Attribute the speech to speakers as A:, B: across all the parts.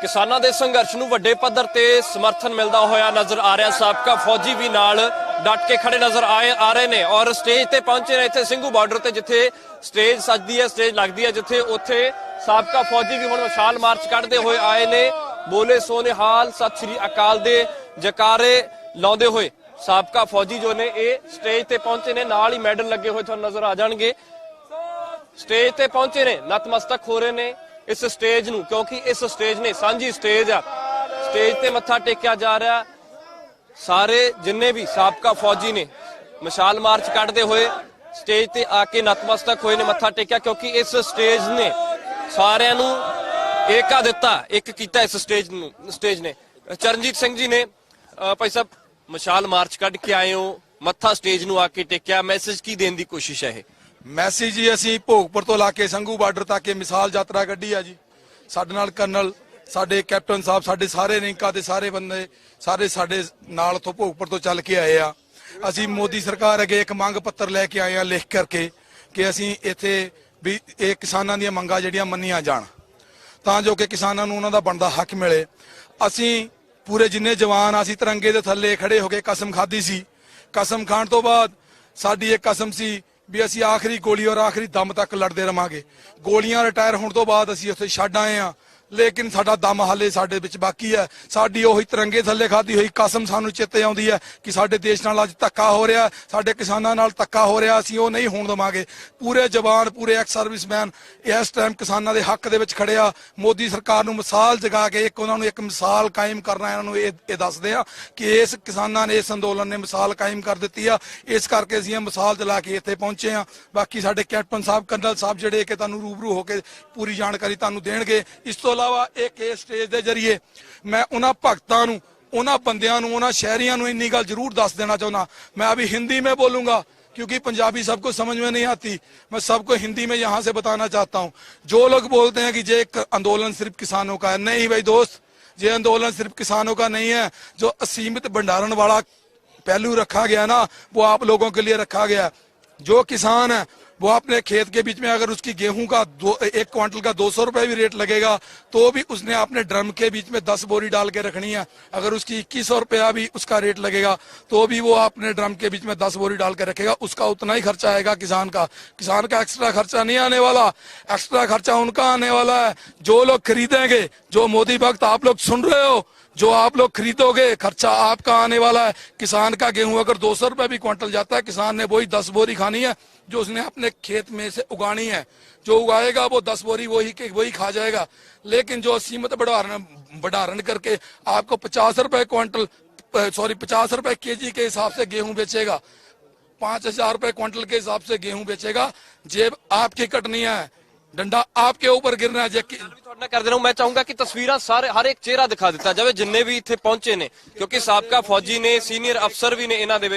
A: ਕਿਸਾਨਾਂ ਦੇ ਸੰਘਰਸ਼ ਨੂੰ ਵੱਡੇ ਪੱਧਰ ਤੇ ਸਮਰਥਨ ਮਿਲਦਾ ਹੋਇਆ ਨਜ਼ਰ ਆ ਰਿਹਾ। ਸਾਬਕਾ ਫੌਜੀ ਵੀ ਨਾਲ ਡਟ ਕੇ ਖੜੇ ਨਜ਼ਰ ਆਏ ਆ ਰਹੇ ਨੇ ਔਰ ਸਟੇਜ ਤੇ ਪਹੁੰਚੇ ਨੇ ਇੱਥੇ ਸਿੰਘੂ ਬਾਰਡਰ ਤੇ, ਜਿੱਥੇ ਸਟੇਜ ਸਜਦੀ ਹੈ, ਸਟੇਜ ਲੱਗਦੀ ਹੈ, ਜਿੱਥੇ ਉੱਥੇ ਸਾਬਕਾ ਫੌਜੀ ਵੀ ਹੁਣ ਵਿਸ਼ਾਲ ਮਾਰਚ ਕੱਢਦੇ ਹੋਏ ਆਏ ਨੇ। ਬੋਲੇ ਸੋਨੇ ਹਾਲ, ਸਤਿ ਸ੍ਰੀ ਅਕਾਲ ਦੇ ਜਕਾਰੇ ਲਾਉਂਦੇ ਹੋਏ ਸਾਬਕਾ ਫੌਜੀ ਜੋ ਨੇ ਇਹ ਸਟੇਜ ਤੇ ਪਹੁੰਚੇ ਨੇ, ਨਾਲ ਹੀ ਮੈਡਲ ਲੱਗੇ ਹੋਏ ਤੁਹਾਨੂੰ ਨਜ਼ਰ ਆ ਜਾਣਗੇ। ਸਟੇਜ ਤੇ ਪਹੁੰਚੇ ਨੇ, ਨਤਮਸਤਕ ਹੋ ਰਹੇ ਨੇ। ਇਸ ਸਟੇਜ ਨੂੰ, ਕਿਉਂਕਿ ਇਸ ਸਟੇਜ ਨੇ ਸਾਂਝੀ ਸਟੇਜ ਆ। ਸਟੇਜ ਤੇ ਮੱਥਾ ਟੇਕਿਆ ਜਾ ਰਿਹਾ। ਸਾਰੇ ਜਿੰਨੇ ਵੀ ਸਾਬਕਾ ਫੌਜੀ ਨੇ, ਮਸ਼ਾਲ ਮਾਰਚ ਕੱਢਦੇ ਹੋਏ, ਸਟੇਜ ਤੇ ਆ ਕੇ ਨਤਮਸਤਕ ਹੋਏ ਨੇ, ਮੱਥਾ ਟੇਕਿਆ, ਕਿਉਂਕਿ ਇਸ ਸਟੇਜ ਨੇ ਸਾਰਿਆਂ ਨੂੰ ਏਕਾ ਦਿੱਤਾ, ਇੱਕ ਕੀਤਾ ਇਸ ਸਟੇਜ ਨੂੰ, ਸਟੇਜ ਨੇ। ਚਰਨਜੀਤ ਸਿੰਘ ਜੀ ਨੇ ਭਾਈ ਸਾਹਿਬ, ਮਸ਼ਾਲ ਮਾਰਚ ਕੱਢ ਕੇ ਆਏ ਹੋ, ਮੱਥਾ ਸਟੇਜ ਨੂੰ ਆ ਕੇ ਟੇਕਿਆ। ਮੈਸੇਜ ਕੀ ਦੇਣ ਦੀ ਕੋਸ਼ਿਸ਼ ਹੈ ਇਹ?
B: ਮੈਸੀ ਜੀ, ਅਸੀਂ ਭੋਗਪੁਰ ਤੋਂ ਲਾ ਕੇ ਸੰਘੂ ਬਾਰਡਰ ਤੱਕ ਇਹ ਮਿਸਾਲ ਯਾਤਰਾ ਕੱਢੀ ਆ ਜੀ। ਸਾਡੇ ਨਾਲ ਕਰਨਲ, ਸਾਡੇ ਕੈਪਟਨ ਸਾਹਿਬ, ਸਾਡੇ ਸਾਰੇ ਰੈਂਕਾਂ ਦੇ ਸਾਰੇ ਬੰਦੇ, ਸਾਰੇ ਸਾਡੇ ਨਾਲ ਤੋਂ ਭੋਗਪੁਰ ਤੋਂ ਚੱਲ ਕੇ ਆਏ ਆ। ਅਸੀਂ ਮੋਦੀ ਸਰਕਾਰ ਅੱਗੇ ਇੱਕ ਮੰਗ ਪੱਤਰ ਲੈ ਕੇ ਆਏ ਆ ਲਿਖ ਕਰਕੇ ਕਿ ਅਸੀਂ ਇੱਥੇ ਵੀ ਇਹ ਕਿਸਾਨਾਂ ਦੀਆਂ ਮੰਗਾਂ ਜਿਹੜੀਆਂ ਮੰਨੀਆਂ ਜਾਣ। ਤਾਂ ਜੋ ਕਿ ਕਿਸਾਨਾਂ ਨੂੰ ਉਹਨਾਂ ਦਾ ਬਣਦਾ ਹੱਕ ਮਿਲੇ। ਅਸੀਂ ਪੂਰੇ ਜਿੰਨੇ ਜਵਾਨ ਅਸੀਂ ਤਿਰੰਗੇ ਦੇ ਥੱਲੇ ਖੜੇ ਹੋ ਕੇ ਕਸਮ ਖਾਧੀ ਸੀ। ਕਸਮ ਖਾਣ ਤੋਂ ਬਾਅਦ ਸਾਡੀ ਇਹ ਕਸਮ ਸੀ ਵੀ ਅਸੀਂ ਆਖਰੀ ਗੋਲੀ ਔਰ ਆਖਰੀ ਦਮ ਤੱਕ ਲੜਦੇ ਰਵਾਂਗੇ। ਗੋਲੀਆਂ ਰਿਟਾਇਰ ਹੋਣ ਤੋਂ ਬਾਅਦ ਅਸੀਂ ਉੱਥੇ ਛੱਡ ਆਏ ਆ ਲੇਕਿਨ ਸਾਡਾ ਦਮ ਹਾਲੇ ਸਾਡੇ ਵਿੱਚ ਬਾਕੀ ਹੈ। ਸਾਡੀ ਉਹੀ ਤਿਰੰਗੇ ਥੱਲੇ ਖਾਧੀ ਹੋਈ ਕਸਮ ਸਾਨੂੰ ਚੇਤੇ ਆਉਂਦੀ ਹੈ ਕਿ ਸਾਡੇ ਦੇਸ਼ ਨਾਲ ਅੱਜ ਧੱਕਾ ਹੋ ਰਿਹਾ ਸਾਡੇ ਕਿਸਾਨਾਂ ਨਾਲ ਧੱਕਾ ਹੋ ਰਿਹਾ ਅਸੀਂ ਉਹ ਨਹੀਂ ਹੋਣ ਦੇਵਾਂਗੇ। ਪੂਰੇ ਜਵਾਨ, ਪੂਰੇ ਐਕਸ ਸਰਵਿਸਮੈਨ ਇਸ ਟਾਈਮ ਕਿਸਾਨਾਂ ਦੇ ਹੱਕ ਦੇ ਵਿੱਚ ਖੜਿਆ ਮੋਦੀ ਸਰਕਾਰ ਨੂੰ ਮਿਸਾਲ ਜਗਾ ਕੇ ਇੱਕ ਉਹਨਾਂ ਨੂੰ ਇੱਕ ਮਿਸਾਲ ਕਾਇਮ ਕਰਨਾ ਇਹਨਾਂ ਨੂੰ ਇਹ ਇਹ ਦੱਸਦੇ ਆ ਕਿ ਇਸ ਕਿਸਾਨਾਂ ਨੇ ਇਸ ਅੰਦੋਲਨ ਨੇ ਮਿਸਾਲ ਕਾਇਮ ਕਰ ਦਿੱਤੀ ਆ। ਇਸ ਕਰਕੇ ਅਸੀਂ ਇਹ ਮਿਸਾਲ ਜਲਾ ਕੇ ਇੱਥੇ ਪਹੁੰਚੇ ਆ। ਬਾਕੀ ਸਾਡੇ ਕੈਪਟਨ ਸਾਹਿਬ, ਕਰਨਲ ਸਾਹਿਬ ਜਿਹੜੇ ਕਿ ਤੁਹਾਨੂੰ ਰੂਬਰੂ ਹੋ ਕੇ ਪੂਰੀ ਜਾਣਕਾਰੀ ਤੁਹਾਨੂੰ ਦੇਣਗੇ। ਇਸ ਤੋਂ ਇਲਾਵਾ ਇੱਕ ਇਹ ਸਟੇਜ ਦੇ ਜ਼ਰੀਏ ਮੈਂ ਉਹਨਾਂ ਭਗਤਾਂ ਨੂੰ ਉਹਨਾਂ ਬੰਦਿਆਂ ਨੂੰ ਉਹਨਾਂ ਸ਼ਹਿਰੀਆਂ ਨੂੰ ਇੰਨੀ ਗੱਲ ਜ਼ਰੂਰ ਦੱਸ ਦੇਣਾ ਚਾਹੁੰਦਾ मैं अभी हिंदी में बोलूंगा क्योंकि पंजाबी सबको समझ में नहीं आती मैं सबको हिंदी में यहाँ से बताना चाहता हूँ जो लोग बोलते हैं कि ये एक आंदोलन सिर्फ किसानों का है नहीं भाई दोस्त ये आंदोलन सिर्फ किसानों का नहीं है जो असीमित भंडारण वाला पहलू रखा गया ना वो आप लोगों के लिए रखा गया है जो किसान है وہ اپنے کھیت کے بیچ میں اگر اس کی گیہوں کا ایک کوانٹل کا دو سو روپے بھی ریٹ لگے گا، تو بھی اس نے اپنے ڈرم کے بیچ میں دس بوری ڈال کے رکھنی ہے۔ اگر اس کی اکیس سو روپیہ بھی اس کا ریٹ لگے گا، تو بھی وہ اپنے ڈرم کے بیچ میں دس بوری ڈال کے رکھے گا۔ اس کا اتنا ہی خرچہ آئے گا کسان کا۔ کسان کا ایکسٹرا خرچہ نہیں آنے والا۔ ایکسٹرا خرچہ ان کا آنے والا ہے۔ جو لوگ خریدیں گے، جو مودی وقت آپ لوگ سن رہے ہو، جو آپ لوگ خریدو گے، خرچہ آپ کا آنے والا ہے۔ کسان کا گیہوں اگر دو سو روپے بھی کوانٹل جاتا ہے، کسان نے وہی دس بوری کھانی ہے۔ جو اس نے اپنے کھیت میں سے اگانی ہے۔ جو اگائے گا وہ دس بوری وہی وہی کھا جائے گا۔ لیکن جو سیمت بڑھارن بڑھارن کر کے آپ کو پچاس روپے کوئنٹل سوری، پچاس روپے کے جی کے حساب سے گیہوں بیچے گا۔ پانچ ہزار
A: روپے کوئنٹل کے حساب سے گیہوں بیچے گا۔ جیب آپ کی کٹنی ہے۔ ڈنڈا آپ کے اوپر گرنا ہے۔ کر دینا ہوں۔ میں چاہوں گا کہ تصویرہ سارے ہر ایک چہرہ دکھا دیتا جب جننے بھی اتنے پہنچے نے۔ کیونکہ سابقہ فوجی نے، سینئر افسر بھی نے انہاں دے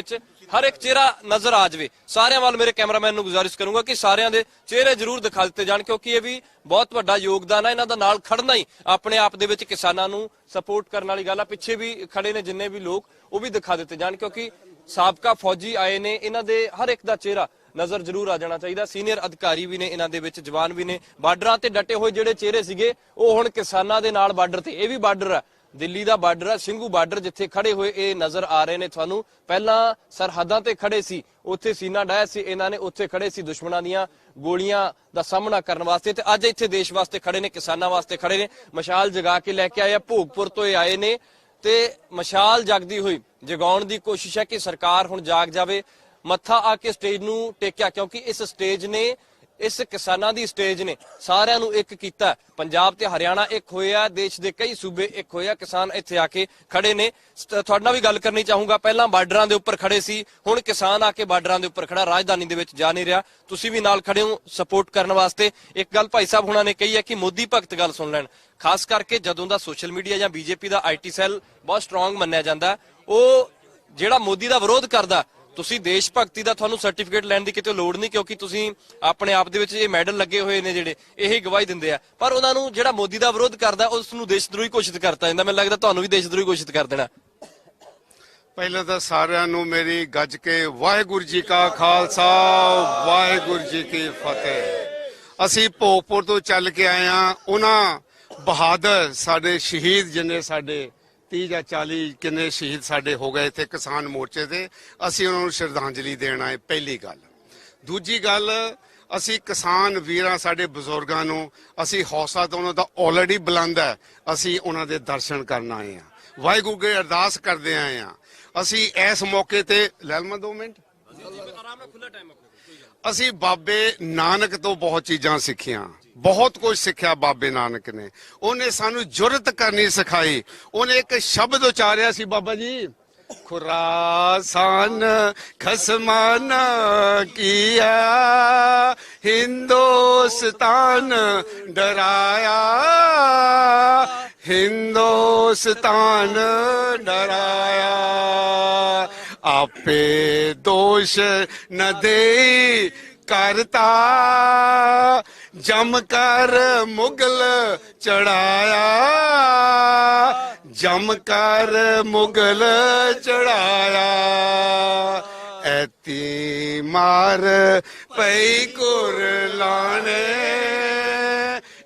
A: ਹਰ ਇੱਕ ਚਿਹਰਾ ਨਜ਼ਰ ਆ ਜਾਵੇ। ਸਾਰਿਆਂ ਵੱਲ ਮੇਰੇ ਕੈਮਰਾਮੈਨ ਨੂੰ ਗੁਜ਼ਾਰਿਸ਼ ਕਰੂੰਗਾ ਕਿ ਸਾਰਿਆਂ ਦੇ ਚਿਹਰੇ ਜ਼ਰੂਰ ਦਿਖਾ ਦਿੱਤੇ ਜਾਣ, ਕਿਉਂਕਿ ਇਹ ਵੀ ਬਹੁਤ ਵੱਡਾ ਯੋਗਦਾਨ ਹੈ ਇਹਨਾਂ ਦਾ ਨਾਲ ਖੜਨਾ ਹੀ ਆਪਣੇ ਆਪ ਦੇ ਵਿੱਚ ਕਿਸਾਨਾਂ ਨੂੰ ਸਪੋਰਟ ਕਰਨ ਵਾਲੀ ਗੱਲ ਆ। ਪਿੱਛੇ ਵੀ ਖੜੇ ਨੇ ਜਿੰਨੇ ਵੀ ਲੋਕ, ਉਹ ਵੀ ਦਿਖਾ ਦਿੱਤੇ ਜਾਣ, ਕਿਉਂਕਿ ਸਾਬਕਾ ਫੌਜੀ ਆਏ ਨੇ। ਇਹਨਾਂ ਦੇ ਹਰ ਇੱਕ ਦਾ ਚਿਹਰਾ ਨਜ਼ਰ ਜ਼ਰੂਰ ਆ ਜਾਣਾ ਚਾਹੀਦਾ। ਸੀਨੀਅਰ ਅਧਿਕਾਰੀ ਵੀ ਨੇ, ਇਹਨਾਂ ਦੇ ਵਿੱਚ ਜਵਾਨ ਵੀ ਨੇ। ਬਾਰਡਰਾਂ ਤੇ ਡਟੇ ਹੋਏ ਜਿਹੜੇ ਚਿਹਰੇ ਸੀਗੇ, ਉਹ ਹੁਣ ਕਿਸਾਨਾਂ ਦੇ ਨਾਲ ਬਾਰਡਰ ਤੇ। ਇਹ ਵੀ ਬਾਰਡਰ ਆ। ਦਿੱਲੀ ਦਾ ਬਾਰਡਰ ਹੈ, ਸਿੰਘੂ ਬਾਰਡਰ ਜਿੱਥੇ ਖੜੇ ਹੋਏ ਇਹ ਨਜ਼ਰ ਆ ਰਹੇ ਨੇ ਤੁਹਾਨੂੰ। ਪਹਿਲਾਂ ਸਰਹੱਦਾਂ ਤੇ ਖੜੇ ਸੀ, ਉੱਥੇ ਸੀਨਾ ਡਾਇਆ ਸੀ, ਇਹਨਾਂ ਨੇ ਉੱਥੇ ਖੜੇ ਸੀ ਦੁਸ਼ਮਣਾਂ ਦੀਆਂ ਗੋਲੀਆਂ ਦਾ ਸਾਹਮਣਾ ਕਰਨ ਵਾਸਤੇ ਤੇ ਅੱਜ ਇੱਥੇ ਦੇਸ਼ ਵਾਸਤੇ ਖੜੇ ਨੇ, ਕਿਸਾਨਾਂ ਵਾਸਤੇ ਖੜੇ ਨੇ। ਮਸ਼ਾਲ ਜਗਾ ਕੇ ਲੈ ਕੇ ਆਏ ਆ, ਭੋਗਪੁਰ ਤੋਂ ਇਹ ਆਏ ਨੇ ਤੇ ਮਸ਼ਾਲ ਜਗਦੀ ਹੋਈ। ਜਗਾਉਣ ਦੀ ਕੋਸ਼ਿਸ਼ ਹੈ ਕਿ ਸਰਕਾਰ ਹੁਣ ਜਾਗ ਜਾਵੇ। ਮੱਥਾ ਆ ਕੇ ਸਟੇਜ ਨੂੰ ਟੇਕਿਆ, ਕਿਉਂਕਿ ਇਸ ਸਟੇਜ ਨੇ ਇਸ ਕਿਸਾਨਾਂ ਦੀ ਸਟੇਜ ਨੇ ਸਾਰਿਆਂ ਨੂੰ ਇੱਕ ਕੀਤਾ। ਪੰਜਾਬ ਤੇ ਹਰਿਆਣਾ ਇੱਕ ਹੋਇਆ ਦੇਸ਼ ਦੇ ਕਈ ਸੂਬੇ ਇੱਕ ਹੋਇਆ ਕਿਸਾਨ ਇੱਥੇ ਆ ਕੇ ਖੜੇ ਨੇ। ਤੁਹਾਡੇ ਨਾਲ ਵੀ ਗੱਲ ਕਰਨੀ ਚਾਹੂੰਗਾ। ਪਹਿਲਾਂ ਬਾਰਡਰਾਂ ਦੇ ਉੱਪਰ ਖੜੇ ਸੀ, ਹੁਣ ਕਿਸਾਨ ਆ ਕੇ ਬਾਰਡਰਾਂ ਦੇ ਉੱਪਰ ਖੜਾ। ਰਾਜਧਾਨੀ ਦੇ ਵਿੱਚ ਜਾ ਨਹੀਂ ਰਿਹਾ। ਤੁਸੀਂ ਵੀ ਨਾਲ ਖੜੇ ਹੋ ਸਪੋਰਟ ਕਰਨ ਵਾਸਤੇ। ਇੱਕ ਗੱਲ ਭਾਈ ਸਾਹਿਬ ਹੁਣਾਂ ਨੇ ਕਹੀ ਹੈ ਕਿ ਮੋਦੀ ਭਗਤ ਗੱਲ ਸੁਣ ਲੈਣ। ਖਾਸ ਕਰਕੇ ਜਦੋਂ ਦਾ ਸੋਸ਼ਲ ਮੀਡੀਆ ਜਾਂ ਬੀਜੇਪੀ ਦਾ ਆਈਟੀ ਸੈੱਲ ਬਹੁਤ ਸਟਰੋਂਗ ਮੰਨਿਆ ਜਾਂਦਾ, ਉਹ ਜਿਹੜਾ ਮੋਦੀ ਦਾ ਵਿਰੋਧ ਕਰਦਾ ਤੁਸੀਂ ਦੇਸ਼ ਭਗਤੀ ਦਾ ਤੁਹਾਨੂੰ ਸਰਟੀਫਿਕੇਟ ਲੈਣ ਦੀ ਕਿਤੇ ਲੋੜ ਨਹੀਂ, ਕਿਉਂਕਿ ਤੁਸੀਂ ਆਪਣੇ ਆਪ ਦੇ ਵਿੱਚ ਇਹ ਮੈਡਲ ਲੱਗੇ ਹੋਏ ਨੇ ਜਿਹੜੇ, ਇਹੀ ਗਵਾਹੀ ਦਿੰਦੇ ਆ। ਪਰ ਉਹਨਾਂ ਨੂੰ ਜਿਹੜਾ ਮੋਦੀ ਦਾ ਵਿਰੋਧ ਕਰਦਾ ਉਸ ਨੂੰ ਦੇਸ਼ਦਰੋਹੀ ਘੋਸ਼ਿਤ ਕਰਤਾ ਜਾਂਦਾ। ਮੈਨੂੰ ਲੱਗਦਾ ਤੁਹਾਨੂੰ ਵੀ ਦੇਸ਼ਦਰੋਹੀ ਘੋਸ਼ਿਤ ਕਰ ਦੇਣਾ।
C: ਪਹਿਲਾਂ ਤਾਂ ਸਾਰਿਆਂ ਨੂੰ ਮੇਰੀ ਗੱਜ ਕੇ ਵਾਹਿਗੁਰੂ ਜੀ ਕਾ ਖਾਲਸਾ, ਵਾਹਿਗੁਰੂ ਜੀ ਕੀ ਫਤਿਹ। ਅਸੀਂ ਭੋਗਪੁਰ ਤੋਂ ਚੱਲ ਕੇ ਆਏ ਆ ਉਹਨਾਂ ਬਹਾਦਰ ਸਾਡੇ ਸ਼ਹੀਦ ਜਿੰਨੇ ਸਾਡੇ 30 ਜਾਂ 40 ਕਿੰਨੇ ਸ਼ਹੀਦ ਸਾਡੇ ਹੋ ਗਏ ਇੱਥੇ ਕਿਸਾਨ ਮੋਰਚੇ ਤੇ ਅਸੀਂ ਉਹਨਾਂ ਨੂੰ ਸ਼ਰਧਾਂਜਲੀ ਦੇਣ ਆਏ, ਪਹਿਲੀ ਗੱਲ। ਦੂਜੀ ਗੱਲ, ਅਸੀਂ ਕਿਸਾਨ ਵੀਰਾਂ ਸਾਡੇ ਬਜ਼ੁਰਗਾਂ ਨੂੰ, ਅਸੀਂ ਹੌਸਲਾ ਤਾਂ ਉਹਨਾਂ ਦਾ ਆਲਰੇਡੀ ਬੁਲੰਦ ਹੈ, ਅਸੀਂ ਉਹਨਾਂ ਦੇ ਦਰਸ਼ਨ ਕਰਨ ਆਏ ਆ ਵਾਹਿਗੁਰੂ ਅੱਗੇ ਅਰਦਾਸ ਕਰਦੇ ਆਏ ਆ ਅਸੀਂ ਇਸ ਮੌਕੇ ਤੇ, ਲੈ ਲਵਾਂ ਦੋ ਮਿੰਟ।
A: ਆਰਾਮ ਨਾਲ ਖੁੱਲਾ ਟਾਈਮ
C: ਅਸੀਂ ਬਾਬੇ ਨਾਨਕ ਤੋਂ ਬਹੁਤ ਚੀਜ਼ਾਂ ਸਿੱਖੀਆਂ। ਬਹੁਤ ਕੁਝ ਸਿੱਖਿਆ ਬਾਬੇ ਨਾਨਕ ਨੇ। ਉਹਨੇ ਸਾਨੂੰ ਜੁਰਤ ਕਰਨੀ ਸਿਖਾਈ। ਉਹਨੇ ਇੱਕ ਸ਼ਬਦ ਉਚਾਰਿਆ ਸੀ ਬਾਬਾ ਜੀ, ਖੁਰਾਸਾਨ ਖਸਮਾਨ ਕੀਆ, ਹਿੰਦੋਸਤਾਨ ਡਰਾਇਆ ਹਿੰਦੋਸਤਾਨ ਡਰਾਇਆ। ਆਪੇ ਦੋਸ਼ ਨ ਦੇਈ ਕਰਤਾ। ਜਮ ਕਰ ਮੁਗਲ ਚੜਾਇਆ। ਜਮ ਕਰ ਮੁਗਲ ਚੜਾਇਆ। ਐਤੀ ਮਾਰ ਪਈ ਕੁਰ ਲਾਣੇ।